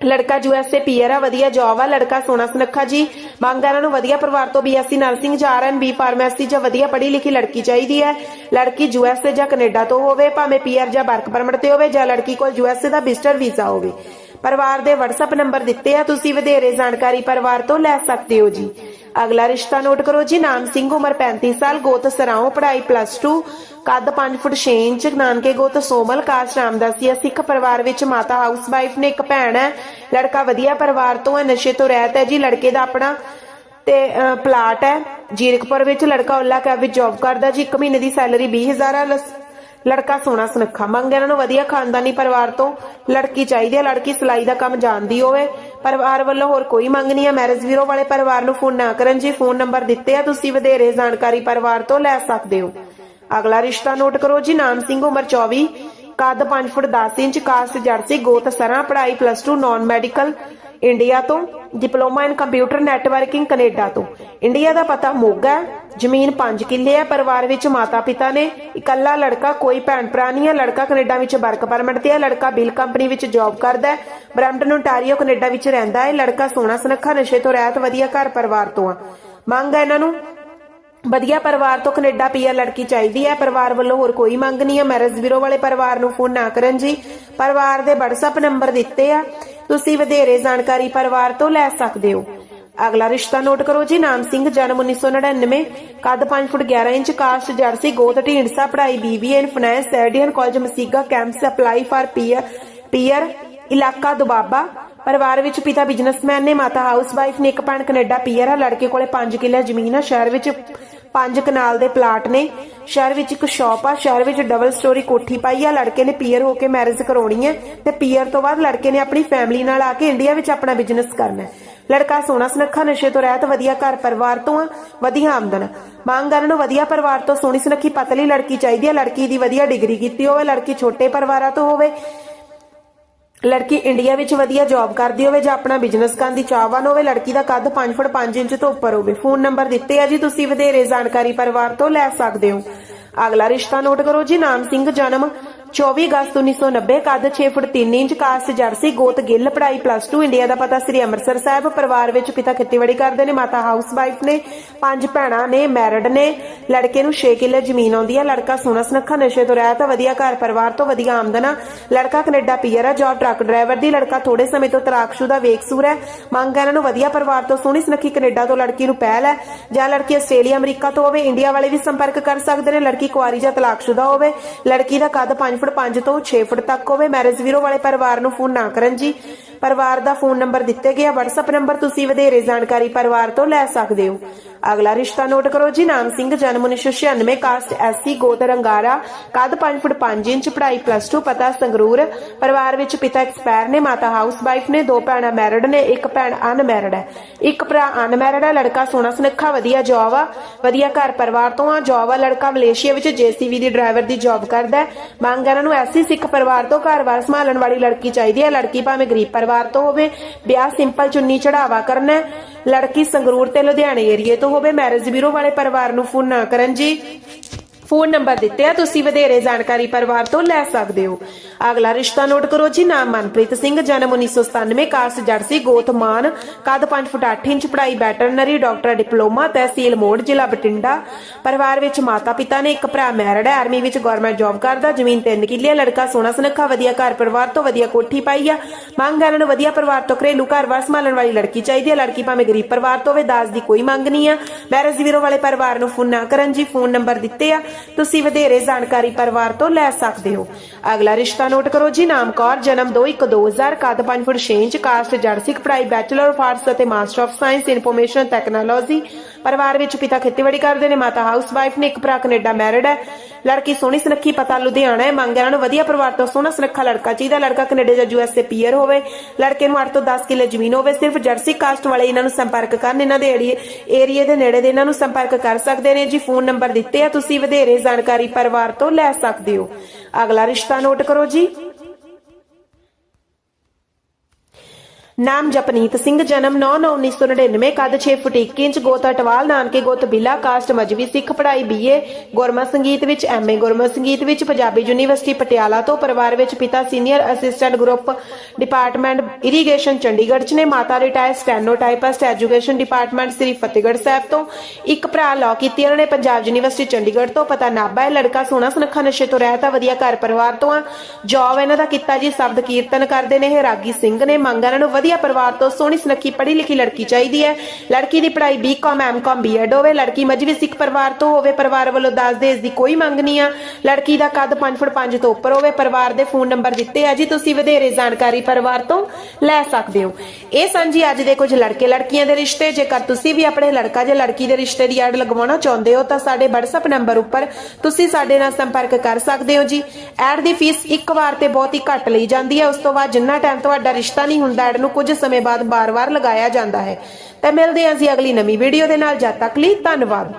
ਲੜਕਾ ਯੂਐਸਏ ਪੀਆਰ ਆ, ਵਧੀਆ ਜੌਬ ਆ, ਲੜਕਾ ਸੋਨਾ ਸੁਨੱਖਾ ਜੀ। ਮੰਗ ਨੂੰ ਵਧੀਆ ਪਰਿਵਾਰ ਤੋਂ ਬੀਐਸਸੀ ਨਰਸਿੰਗ ਜਾਂ ਆਰਐਨਬੀ ਫਾਰਮੇਸੀ ਜਾਂ ਵਧੀਆ ਪੜ੍ਹੀ ਲਿਖੀ ਲੜਕੀ ਚਾਹੀਦੀ ਹੈ। ਲੜਕੀ ਯੂਐਸਏ ਜਾਂ ਕੈਨੇਡਾ ਤੋਂ ਹੋਵੇ, ਭਾਵੇਂ ਪੀਆਰ ਜਾਂ ਵਰਕ ਪਰਮਿਟ ਤੇ ਹੋਵੇ, ਜਾਂ ਲੜਕੀ ਕੋਲ ਯੂਐਸਏ ਦਾ ਵਿਜ਼ਟਰ ਵੀਜ਼ਾ ਹੋਵੇ। ਪਰਿਵਾਰ ਦੇ WhatsApp ਨੰਬਰ ਦਿੱਤੇ ਆ, ਤੁਸੀਂ ਵਧੇਰੇ ਜਾਣਕਾਰੀ ਪਰਿਵਾਰ ਤੋਂ ਲੈ ਸਕਦੇ ਹੋ ਜੀ। ਅਗਲਾ ਰਿਸ਼ਤਾ ਨੋਟ ਕਰੋ ਜੀ, ਨਾਮ ਸਿੰਘ, ਉਮਰ 35 ਸਾਲ, ਗੋਤ ਸਰਾਓ, ਪੜ੍ਹਾਈ ਪਲੱਸ 2 ਕੱਦ 5 ਫੁੱਟ 6 ਇੰਚ, ਨਾਨਕੇ ਗੋਤ ਸੋਮਲ ਕਾਸਟ ਰਾਮਦਾਸੀ ਸਿੱਖ ਪਰਿਵਾਰ ਵਿੱਚ ਮਾਤਾ ਹਾਊਸ ਵਾਈਫ ਨੇ ਇੱਕ ਭੈਣ ਹੈ। ਲੜਕਾ ਵਧੀਆ ਪਰਿਵਾਰ ਤੋਂ ਹੈ, ਨਸ਼ੇ ਤੋਂ ਰਹਿਤ ਹੈ ਜੀ, ਲੜਕੇ ਦਾ ਆਪਣਾ ਤੇ ਪਲਾਟ ਹੈ। ਜੀਰਕਪੁਰ ਵਿੱਚ ਲੜਕਾ ਉੱਲਾ ਕੈਬ ਵਿੱਚ ਜੌਬ ਕਰਦਾ ਜੀ 1 ਮਹੀਨੇ ਦੀ ਸੈਲਰੀ 20000 ਹੈ ਲੜਕਾ ਸੋਹਣਾ ਸੁਨੱਖਾ। ਮੰਗ ਇਹਨਾਂ ਨੂੰ ਵਧੀਆ ਖਾਨਦਾਨੀ ਪਰਿਵਾਰ ਤੋਂ ਲੜਕੀ ਚਾਹੀਦੀ ਹੈ, ਲੜਕੀ ਸਿਲਾਈ ਦਾ ਕੰਮ ਜਾਣਦੀ ਹੋਵੇ। ਪਰਿਵਾਰ ਵੱਲੋਂ ਹੋਰ ਕੋਈ ਮੰਗ ਨਹੀਂ ਹੈ। ਮੈਰਿਜ ਵੀਰੋ ਵਾਲੇ ਪਰਿਵਾਰ ਨੂੰ ਫੋਨ ਨਾ ਕਰਨ ਜੀ। ਫੋਨ ਨੰਬਰ ਦਿੱਤੇ ਆ। ਤੁਸੀਂ ਵਧੇਰੇ ਜਾਣਕਾਰੀ ਪਰਿਵਾਰ ਤੋਂ ਲੈ ਸਕਦੇ ਹੋ। ਅਗਲਾ ਰਿਸ਼ਤਾ ਨੋਟ ਕਰੋ ਜੀ। ਨਾਮ ਸਿੰਘ, ਉਮਰ 24 ਕੱਦ 5 ਫੁੱਟ 10 ਇੰਚ, ਕਾਸਟ ਜਰਸੀ, ਗੋਤ ਸਰਾਂ, ਪੜ੍ਹਾਈ ਪਲੱਸ 2 ਨਾਨ ਮੈਡੀਕਲ ਇੰਡੀਆ ਤੋਂ diploma in computer networking Canada ਤੋਂ। ਇੰਡੀਆ ਦਾ ਪਤਾ ਮੋਗਾ ਹੈ। ਜ਼ਮੀਨ 5 ਕਿੱਲੇ ਹੈ ਪਰਿਵਾਰ ਵਿੱਚ ਮਾਤਾ ਪਿਤਾ ਨੇ, ਇਕੱਲਾ ਲੜਕਾ, ਕੋਈ ਭੈਣ ਭਰਾ ਨਹੀਂ ਹੈ ਲੜਕਾ ਕੈਨੇਡਾ ਵਿੱਚ ਵਰਕ ਪਰਮਿਟ ਤੇ ਹੈ ਲੜਕਾ ਬਿਲ ਕੰਪਨੀ ਵਿੱਚ ਜੌਬ ਕਰਦਾ ਹੈ ਬਰੈਂਪਟਨ ontario ਕੈਨੇਡਾ ਵਿੱਚ ਰਹਿੰਦਾ ਹੈ, ਲੜਕਾ ਸੋਹਣਾ ਸੁਨੱਖਾ, ਨਸ਼ੇ ਤੋਂ ਰਹਿਤ, ਵਧੀਆ ਘਰ ਪਰਿਵਾਰ ਤੋਂ ਆ। ਮੰਗ ਹੈ ਇਹਨਾਂ ਨੂੰ, ਵਧੀਆ ਪਰਿਵਾਰ ਤੋਂ ਕੈਨੇਡਾ ਪੀਆ ਲੜਕੀ ਚਾਹੀਦੀ ਹੈ, ਪਰਿਵਾਰ ਵੱਲੋਂ ਹੋਰ ਕੋਈ ਮੰਗ ਨਹੀਂ ਹੈ ਮੈਰਿਜ ਬਿਊਰੋ ਵਾਲੇ ਪਰਿਵਾਰ ਨੂੰ ਫੋਨ ਨਾ ਕਰਨ ਜੀ। ਪਰਿਵਾਰ ਦੇ WhatsApp ਨੰਬਰ ਦਿੱਤੇ ਆ, ਤੁਸੀਂ ਵਧੇਰੇ ਜਾਣਕਾਰੀ ਪਰਿਵਾਰ ਤੋਂ ਲੈ ਸਕਦੇ ਹੋ। ਅਗਲਾ ਰਿਸ਼ਤਾ ਨੋਟ ਕਰੋ ਜੀ, ਨਾਮ ਸਿੰਘ, ਜਨਮ 1999 ਕੱਦ 5 ਫੁੱਟ 11 ਇੰਚ ਕਾਸਟ ਜਰਸੀ, ਗੋਤ ਢੀਂਡਸਾ, ਪੜ੍ਹਾਈ BBA in finance ਐਡੀਅਨ college, Mississauga, campus, apply for PR PR, ਇਲਾਕਾ ਦੁਬਾਬਾ, ਪਰਿਵਾਰ ਵਿੱਚ ਪਿਤਾ ਬਿਜ਼ਨਸਮੈਨ ਨੇ, ਮਾਤਾ ਹਾਊਸਵਾਈਫ ਨੇ, ਇੱਕ ਭੈਣ ਕੈਨੇਡਾ ਪੀਅਰ ਆ, ਲੜਕੇ ਕੋਲੇ 5 ਕਿੱਲੇ ਜ਼ਮੀਨ ਆ, ਸ਼ਹਿਰ ਵਿੱਚ ਪੰਜ ਕਨਾਲ ਦੇ ਪਲਾਟ ਨੇ, ਸ਼ਹਿਰ ਵਿੱਚ ਇੱਕ ਸ਼ਾਪ ਆ, ਸ਼ਹਿਰ ਵਿੱਚ ਡਬਲ ਸਟੋਰੀ ਕੋਠੀ ਪਾਈ ਆ, ਲੜਕੇ ਨੇ ਪੀਅਰ ਹੋ ਕੇ ਮੈਰਿਜ ਕਰਾਉਣੀ ਹੈ ਤੇ ਪੀਅਰ ਤੋਂ ਬਾਅਦ ਲੜਕੇ ਨੇ ਆਪਣੀ ਫੈਮਿਲੀ ਨਾਲ ਆ ਕੇ ਇੰਡੀਆ ਵਿੱਚ ਆਪਣਾ ਬਿਜ਼ਨਸ ਕਰਨਾ ਹੈ। ਲੜਕਾ ਸੋਹਣਾ ਸੁਨੱਖਾ, ਨਸ਼ੇ ਤੋਂ ਰਹਿਤ, ਵਧੀਆ ਘਰ ਪਰਿਵਾਰ ਤੋਂ ਆ ਵਧੀਆ ਆਮਦਨ। ਮੰਗ ਕਰਨ ਨੂੰ ਵਧੀਆ ਪਰਿਵਾਰ ਤੋਂ ਸੋਹਣੀ ਸੁਨੱਖੀ ਪਤਲੀ ਲੜਕੀ ਚਾਹੀਦੀ ਹੈ। ਲੜਕੀ ਦੀ ਵਧੀਆ ਡਿਗਰੀ ਕੀਤੀ ਹੋਵੇ, ਲੜਕੀ ਛੋਟੇ ਪਰਿਵਾਰਾਂ ਤੋਂ ਹੋਵੇ, ਲੜਕੀ ਇੰਡੀਆ ਵਿੱਚ ਵਧੀਆ ਜੌਬ ਕਰਦੀ ਹੋਵੇ ਜਾਂ ਆਪਣਾ ਬਿਜ਼ਨਸ ਕਰਨ ਦੀ ਚਾਹਵਾਨ ਹੋਵੇ, ਲੜਕੀ ਦਾ ਕੱਦ 5 ਫੁੱਟ 5 ਇੰਚ ਤੋਂ ਉੱਪਰ ਹੋਵੇ। ਫੋਨ ਨੰਬਰ ਦਿੱਤੇ ਆ ਜੀ, ਤੁਸੀਂ ਵਧੇਰੇ ਜਾਣਕਾਰੀ ਪਰਿਵਾਰ ਤੋਂ ਲੈ ਸਕਦੇ ਹੋ। ਅਗਲਾ ਰਿਸ਼ਤਾ ਨੋਟ ਕਰੋ ਜੀ, ਨਾਮ ਸਿੰਘ ਜਨਮ 24 ਅਗਸਤ 1990 ਕੱਦ 6 ਫੁੱਟ 3 ਇੰਚ ਕਾਸਟ ਜਰਸੀ ਗੋਤ ਗਿੱਲ ਪੜ੍ਹਾਈ ਪਲੱਸ 2 ਇੰਡੀਆ ਦਾ ਪਤਾ ਸ੍ਰੀ ਅੰਮ੍ਰਿਤਸਰ ਸਾਹਿਬ ਪਰਿਵਾਰ ਵਿੱਚ ਪਿਤਾ ਖੇਤੀਬਾੜੀ ਕਰਦੇ ਨੇ, ਮਾਤਾ ਹਾਊਸ ਵਾਈਫ ਨੇ, ਪੰਜ ਭੈਣਾਂ ਨੇ ਮੈਰਿਡ ਨੇ, ਲੜਕੇ ਨੂੰ 6 ਕਿੱਲੇ ਜ਼ਮੀਨ ਆਉਂਦੀ ਹੈ ਲੜਕਾ ਸੋਹਣਾ ਸੁਨੱਖਾ, ਨਸ਼ੇ ਤੋਂ ਰਹਿਤ ਵਧੀਆ ਘਰ ਪਰਿਵਾਰ ਤੋਂ ਵਧੀਆ ਆਮਦਨ ਲੜਕਾ ਕੈਨੇਡਾ ਪੀਅਰ ਆ ਜੌਬ ਟਰੱਕ ਡਰਾਈਵਰ ਦੀ, ਲੜਕਾ ਥੋੜੇ ਸਮੇਂ ਤੋਂ ਤਲਾਕਸ਼ੁਦਾ ਵੇਕਸੂਰ ਹੈ ਮੰਗ ਹੈ ਇਹਨਾਂ ਨੂੰ ਵਧੀਆ ਪਰਿਵਾਰ ਤੋਂ ਸੋਹਣੀ ਸੁਨੱਖੀ ਕੈਨੇਡਾ ਤੋਂ ਲੜਕੀ ਨੂੰ ਪਹਿਲ ਹੈ ਜਾਂ ਲੜਕੀ ਆਸਟ੍ਰੇਲੀਆ, ਅਮਰੀਕਾ ਤੋਂ ਹੋਵੇ, ਇੰਡੀਆ ਵਾਲੇ ਵੀ ਸੰਪਰਕ ਕਰ ਸਕਦੇ ਨੇ, ਲੜਕੀ ਕੁਆਰੀ ਜਾਂ ਤਲਾਕਸ਼ੁਦਾ ਹੋਵੇ। ਲੜਕੀ ਦਾ ਕੱਦ 5 ਫੁੱਟ 5 ਤੋਂ 6 ਫੁੱਟ ਤੱਕ ਹੋਵੇ। ਮੈਰਿਜ ਵੀਰੋ ਵਾਲੇ ਪਰਿਵਾਰ ਨੂੰ ਫੋਨ ਨਾ ਕਰਨ ਜੀ। ਪਰਿਵਾਰ ਦਾ ਫੋਨ ਨੰਬਰ ਦਿੱਤੇ ਗਿਆ, WhatsApp ਨੰਬਰ ਤੁਸੀਂ ਵਧੇਰੇ ਜਾਣਕਾਰੀ ਪਰਿਵਾਰ ਤੋਂ ਲੈ ਸਕਦੇ ਹੋ। ਅਗਲਾ ਰਿਸ਼ਤਾ ਨੋਟ ਕਰੋ ਜੀ, ਨਾਮ ਸਿੰਘ, ਜਨਮ 1996 ਕਾਸਟ ਐਸਸੀ ਗੋਤ ਰੰਗਾਰਾ, ਕੱਦ 5 ਫੁੱਟ 5 ਇੰਚ, ਪੜ੍ਹਾਈ ਪਲੱਸ 2 ਪਤਾ ਸੰਗਰੂਰ। ਪਰਿਵਾਰ ਵਿੱਚ ਪਿਤਾ ਐਕਸਪਾਇਰ ਨੇ, ਮਾਤਾ ਹਾਊਸ ਵਾਈਫ ਨੇ, ਦੋ ਭੈਣਾਂ ਮੈਰਿਡ ਨੇ, ਇੱਕ ਭੈਣ ਅਨਮੈਰਿਡ ਹੈ। ਇੱਕ ਭਰਾ ਅਨਮੈਰਿਡ ਹੈ, ਲੜਕਾ ਸੋਹਣਾ ਸੁਨੱਖਾ, ਵਧੀਆ ਜੌਬ ਆ। ਵਧੀਆ ਘਰ ਪਰਿਵਾਰ ਤੋਂ ਆ ਜੌਬ ਆ, ਲੜਕਾ ਮਲੇਸ਼ੀਆ ਵਿੱਚ ਜੀਸੀਬੀ ਦੀ ਡਰਾਈਵਰ ਦੀ ਜੌਬ ਕਰਦਾ ਹੈ। ਮੰਗ ਨੂੰ ਐਸੀ ਸਿੱਖ ਪਰਿਵਾਰ ਤੋਂ ਘਰ-ਬਾਰ ਸੰਭਾਲਣ ਵਾਲੀ ਲੜਕੀ ਚਾਹੀਦੀ ਹੈ। ਲੜਕੀ ਭਾਵੇਂ ਗਰੀਬ ਪਰਿਵਾਰ ਪਰਿਵਾਰ ਤੋਂ ਹੋਵੇ, ਵਿਆਹ ਸਿੰਪਲ ਚੁੰਨੀ ਚੜਾਵਾ ਕਰਨਾ ਹੈ, ਲੜਕੀ ਸੰਗਰੂਰ ਤੇ ਲੁਧਿਆਣੇ ਏਰੀਏ ਤੋਂ ਹੋਵੇ ਮੈਰਿਜ ਬਿਊਰੋ ਵਾਲੇ ਪਰਿਵਾਰ ਨੂੰ ਫੋਨ ਨਾ ਕਰਨ ਜੀ। ਫੋਨ ਨੰਬਰ ਦਿੱਤੇ ਆ, ਤੁਸੀਂ ਵਧੇਰੇ ਜਾਣਕਾਰੀ ਪਰਿਵਾਰ ਤੋਂ ਲੈ ਸਕਦੇ ਹੋ। ਅਗਲਾ ਰਿਸ਼ਤਾ ਨੋਟ ਕਰੋ ਜੀ, ਨਾਮ ਮਨਪ੍ਰੀਤ ਸਿੰਘ, ਜਨਮ 1997 ਕਾਸਟ ਜਰਸੀ ਗੋਤ ਮਾਨ, ਕੱਦ 5 ਫੁੱਟ 8 ਇੰਚ, ਪੜ੍ਹਾਈ ਵੈਟਰਨਰੀ, ਡਾਕਟਰ ਡਿਪਲੋਮਾ, ਤਹਿਸੀਲ ਮੋੜ, ਜ਼ਿਲ੍ਹਾ ਬਟਿੰਡਾ ਪਰਿਵਾਰ ਵਿੱਚ ਮਾਤਾ ਪਿਤਾ ਨੇ ਇੱਕ ਭਰਾ ਮੈਰਿਡ ਹੈ, ਆਰਮੀ ਵਿੱਚ ਗਵਰਨਮੈਂਟ ਜੌਬ ਕਰਦਾ, ਜ਼ਮੀਨ 3 ਕਿੱਲੇ, ਲੜਕਾ ਸੋਹਣਾ ਸੁਨੱਖਾ, ਵਧੀਆ ਘਰ ਪਰਿਵਾਰ ਤੋਂ ਵਧੀਆ ਕੋਠੀ ਪਾਈ ਆ। ਮੰਗ ਕਰਨ ਨੂੰ ਵਧੀਆ ਪਰਿਵਾਰ ਤੋਂ ਘਰੇਲੂ ਘਰ-ਬਾਰ ਸੰਭਾਲਣ ਵਾਲੀ ਲੜਕੀ ਚਾਹੀਦੀ ਹੈ, ਲੜਕੀ ਭਾਵੇਂ ਗਰੀਬ ਪਰਿਵਾਰ ਤੋਂ ਹੋਵੇ, ਦਾਜ ਦੀ ਕੋਈ ਮੰਗ ਨਹੀਂ ਆ। ਮੈਰਿਜ ਵੀਰੋ ਵਾਲੇ ਪਰਿਵਾਰ ਨੂੰ ਫੋਨ ਨਾ ਕਰਨ ਜੀ, ਫੋਨ ਨੰਬਰ ਦਿੱਤੇ ਆ। ਤੁਸੀਂ ਵਧੇਰੇ ਜਾਣਕਾਰੀ ਪਰਿਵਾਰ ਤੋਂ ਲੈ ਸਕਦੇ ਹੋ। ਅਗਲਾ ਰਿਸ਼ਤਾ ਨੋਟ ਕਰੋ ਜੀ, ਨਾਮ ਕੌਰ, ਜਨਮ 2/1/2000 ਕੱਦ 5 ਫੁੱਟ 6 ਇੰਚ ਕਾਸਟ ਜਰਸਿਕ ਪੜ੍ਹਾਈ ਬੈਚਲਰ ਆਫ ਆਰਟਸ ਅਤੇ master of science information technology ਪਰਿਵਾਰ ਵਿੱਚ ਪਿਤਾ ਖੇਤੀਬਾੜੀ ਕਰਦੇ ਨੇ, ਮਾਤਾ ਹਾਊਸ ਵਾਈਫ ਨੇ, ਇੱਕ ਭਰਾ ਕੈਨੇਡਾ ਮੈਰਿਡ ਹੈ। ਲੜਕੀ ਸੋਹਣੀ ਸੁਨੱਖੀ ਪਤਾ ਲੁਧਿਆਣਾ ਹੈ। ਮੰਗ ਇਹਨਾਂ ਨੂੰ ਵਧੀਆ ਪਰਿਵਾਰ ਤੋਂ ਸੋਹਣਾ ਸੁਨੱਖਾ ਲੜਕਾ ਚਾਹੀਦਾ ਲੜਕਾ ਕੈਨੇਡਾ ਜਾਂ ਯੂਐਸਏ ਪੀਅਰ ਹੋਵੇ। ਲੜਕੇ ਨੂੰ 8 ਤੋਂ 10 ਕਿੱਲੇ ਜ਼ਮੀਨ ਹੋਵੇ। ਸਿਰਫ ਜਰਸੀ ਕਾਸਟ ਵਾਲੇ ਇਹਨਾਂ ਨੂੰ ਸੰਪਰਕ ਕਰਨ, ਇਹਨਾਂ ਦੇ ਏਰੀਏ ਏਰੀਏ ਦੇ ਨੇੜੇ ਦੇ ਇਹਨਾਂ ਨੂੰ ਸੰਪਰਕ ਕਰ ਸਕਦੇ ਨੇ। ਜੀ ਫੋਨ ਨੰਬਰ ਦਿੱਤੇ ਆ ਤੁਸੀਂ, ਵਧੇਰੇ ਜਾਣਕਾਰੀ ਪਰਿਵਾਰ ਤੋਂ ਲੈ ਸਕਦੇ ਹੋ। ਅਗਲਾ ਰਿਸ਼ਤਾ ਨੋਟ ਕਰੋ ਜੀ। ਨਾਮ ਜਪਨੀਤ ਸਿੰਘ, ਜਨਮ 9/9/1999 ਕੱਦ 6 ਫੁੱਟ 1 ਇੰਚ, ਗੋਤ ਅਟਵਾਲ, ਨਾਨਕੇ ਗੋਤ ਬਿਲਾ, ਕਾਸਟ ਮਜਵੀ ਸਿੱਖ ਪੜ੍ਹਾਈ ਬੀਏ ਗੁਰਮਤ ਸੰਗੀਤ ਵਿੱਚ ਐਮਏ ਗੁਰਮਤ ਸੰਗੀਤ ਵਿੱਚ ਪੰਜਾਬੀ ਯੂਨੀਵਰਸਿਟੀ ਪਟਿਆਲਾ ਤੋਂ, ਪਰਿਵਾਰ ਵਿੱਚ ਪਿਤਾ senior assistant group department irrigation Chandigarh ਚ ਨੇ, ਮਾਤਾ retire stenotypist education department Shri Fatehgarh Sahib ਤੋਂ, ਇੱਕ ਭਰਾ ਲਾਅ ਕੀਤੀ ਉਹਨਾਂ ਨੇ, ਪੰਜਾਬ ਯੂਨੀਵਰਸਿਟੀ ਚੰਡੀਗੜ੍ਹ ਤੋਂ, ਪਤਾ ਨਾਭਾ ਹੈ ਲੜਕਾ ਸੋਹਣਾ ਸੁਨੱਖਾ ਨਸ਼ੇ ਤੋਂ ਰਹਿਤ ਆ ਵਧੀਆ ਘਰ ਪਰਿਵਾਰ ਤੋਂ ਆ ਜੌਬ ਇਹਨਾਂ ਦਾ ਕੀਤਾ ਜੀ, ਸ਼ਬਦ ਕੀਰਤਨ ਕਰਦੇ ਨੇ, ਇਹ ਰਾਗੀ ਸਿੰਘ ਨੇ, ਮੰਗ ਇਹਨਾਂ ਨੂੰ ਵਧੀਆ ਪਰਿਵਾਰ ਤੋਂ ਸੋਹਣੀ ਸੁਨੱਖੀ ਪੜ੍ਹੀ ਲਿਖੀ ਲੜਕੀ ਚਾਹੀਦੀ ਹੈ। ਲੜਕੀ ਦੀ ਪੜ੍ਹਾਈ ਬੀਕਾਮ ਐਮਕਾਮ ਬੀਐਡ ਹੋਵੇ, ਲੜਕੀ ਮਜਵੀ ਸਿੱਖ ਪਰਿਵਾਰ ਤੋਂ ਹੋਵੇ, ਪਰਿਵਾਰ ਵੱਲੋਂ ਦਾਜ ਦੇਜ ਦੀ ਕੋਈ ਮੰਗ ਨਹੀਂ ਆ। ਲੜਕੀ ਦਾ ਕੱਦ 5 ਫੁੱਟ 5 ਤੋਂ ਉੱਪਰ ਹੋਵੇ, ਪਰਿਵਾਰ ਦੇ ਫੋਨ ਨੰਬਰ ਦਿੱਤੇ ਆ ਜੀ, ਤੁਸੀਂ ਵਧੇਰੇ ਜਾਣਕਾਰੀ ਪਰਿਵਾਰ ਤੋਂ ਲੈ ਸਕਦੇ ਹੋ। ਇਹ ਸਾਂਝੀ ਅੱਜ ਦੇ ਕੁਝ ਲੜਕੇ ਲੜਕੀਆਂ ਦੇ ਰਿਸ਼ਤੇ, ਜੇਕਰ ਤੁਸੀਂ ਵੀ ਆਪਣੇ ਲੜਕਾ ਜਾਂ ਲੜਕੀ ਦੇ ਰਿਸ਼ਤੇ ਦੀ ਐਡ ਲਗਵਾਉਣਾ ਚਾਹੁੰਦੇ ਹੋ, ਤਾਂ ਸਾਡੇ WhatsApp ਨੰਬਰ ਉੱਪਰ ਤੁਸੀਂ ਸਾਡੇ ਨਾਲ ਸੰਪਰਕ ਕਰ ਸਕਦੇ ਹੋ ਜੀ। ਐਡ ਦੀ ਫੀਸ ਇੱਕ ਵਾਰ ਤੇ ਬਹੁਤ ਹੀ ਘੱਟ ਲਈ ਜਾਂਦੀ ਹੈ, ਉਸ ਤੋਂ ਬਾਅਦ ਜਿੰਨਾ ਟਾਈਮ ਤੁਹਾਡਾ ਰਿਸ਼ਤਾ ਨਹੀਂ ਹੁੰਦਾ ਐਡ ਨੂੰ ਕੁਝ ਸਮੇਂ ਬਾਅਦ ਬਾਰ-ਬਾਰ ਲਗਾਇਆ ਜਾਂਦਾ ਹੈ। ਤਾਂ ਮਿਲਦੇ ਹਾਂ ਅਸੀਂ ਅਗਲੀ ਨਵੀਂ ਵੀਡੀਓ ਦੇ ਨਾਲ। ਜਦ ਤੱਕ ਲਈ ਧੰਨਵਾਦ।